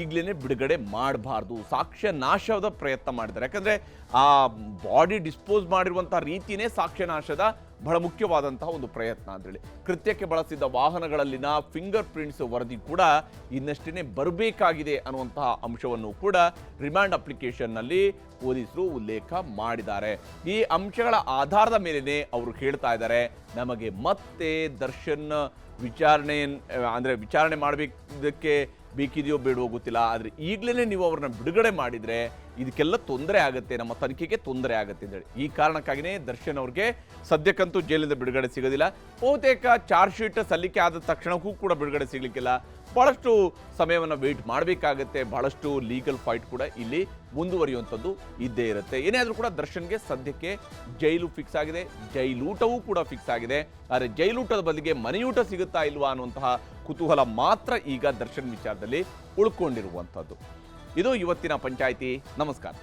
ಈಗಲೇ ಬಿಡುಗಡೆ ಮಾಡಬಾರ್ದು. ಸಾಕ್ಷ್ಯ ನಾಶದ ಪ್ರಯತ್ನ ಮಾಡಿದ್ದಾರೆ. ಯಾಕಂದ್ರೆ ಆ ಬಾಡಿ ಡಿಸ್ಪೋಸ್ ಮಾಡಿರುವಂಥ ರೀತಿನೇ ಸಾಕ್ಷ್ಯ ನಾಶದ ಬಹಳ ಮುಖ್ಯವಾದಂತಹ ಒಂದು ಪ್ರಯತ್ನ ಅಂತೇಳಿ ಕೃತ್ಯಕ್ಕೆ ಬಳಸಿದ್ದ ವಾಹನಗಳಲ್ಲಿನ ಫಿಂಗರ್ ಪ್ರಿಂಟ್ಸ್ ವರದಿ ಕೂಡ ಇನ್ನಷ್ಟೇ ಬರಬೇಕಾಗಿದೆ ಅನ್ನುವಂತಹ ಅಂಶವನ್ನು ಕೂಡ ರಿಮ್ಯಾಂಡ್ ಅಪ್ಲಿಕೇಶನ್ನಲ್ಲಿ ಪೊಲೀಸರು ಉಲ್ಲೇಖ ಮಾಡಿದ್ದಾರೆ. ಈ ಅಂಶಗಳ ಆಧಾರದ ಮೇಲೆನೆ ಅವರು ಹೇಳ್ತಾ ಇದ್ದಾರೆ, ನಮಗೆ ಮತ್ತೆ ದರ್ಶನ್ ವಿಚಾರಣೆ ಅಂದರೆ ವಿಚಾರಣೆ ಮಾಡಬೇಕಕ್ಕೆ ಬೇಕಿದೆಯೋ ಬೇಡವೋ ಗೊತ್ತಿಲ್ಲ. ಆದರೆ ಈಗಲೇ ನೀವು ಅವ್ರನ್ನ ಬಿಡುಗಡೆ ಮಾಡಿದರೆ ಇದಕ್ಕೆಲ್ಲ ತೊಂದರೆ ಆಗುತ್ತೆ, ನಮ್ಮ ತನಿಖೆಗೆ ತೊಂದರೆ ಆಗುತ್ತೆ ಅಂತೇಳಿ. ಈ ಕಾರಣಕ್ಕಾಗಿಯೇ ದರ್ಶನ್ ಅವ್ರಿಗೆ ಸದ್ಯಕ್ಕಂತೂ ಜೈಲಿಂದ ಬಿಡುಗಡೆ ಸಿಗೋದಿಲ್ಲ. ಬಹುತೇಕ ಚಾರ್ಜ್ ಶೀಟ್ ಸಲ್ಲಿಕೆ ಆದ ತಕ್ಷಣಕ್ಕೂ ಕೂಡ ಬಿಡುಗಡೆ ಸಿಗ್ಲಿಕ್ಕಿಲ್ಲ. ಬಹಳಷ್ಟು ಸಮಯವನ್ನು ವೆಯ್ಟ್ ಮಾಡಬೇಕಾಗತ್ತೆ. ಬಹಳಷ್ಟು ಲೀಗಲ್ ಫೈಟ್ ಕೂಡ ಇಲ್ಲಿ ಮುಂದುವರಿಯುವಂಥದ್ದು ಇದ್ದೇ ಇರುತ್ತೆ. ಏನೇ ಆದರೂ ಕೂಡ ದರ್ಶನ್ಗೆ ಸದ್ಯಕ್ಕೆ ಜೈಲು ಫಿಕ್ಸ್ ಆಗಿದೆ. ಜೈಲೂಟವೂ ಕೂಡ ಫಿಕ್ಸ್ ಆಗಿದೆ. ಆದರೆ ಜೈಲೂಟದ ಬದಲಿಗೆ ಮನೆಯೂಟ ಸಿಗುತ್ತಾ ಇಲ್ವಾ ಅನ್ನುವಂತಹ ಕುತೂಹಲ ಮಾತ್ರ ಈಗ ದರ್ಶನ್ ವಿಚಾರದಲ್ಲಿ ಉಳ್ಕೊಂಡಿರುವಂಥದ್ದು. ಇದು ಇವತ್ತಿನ ಪಂಚಾಯಿತಿ. ನಮಸ್ಕಾರ.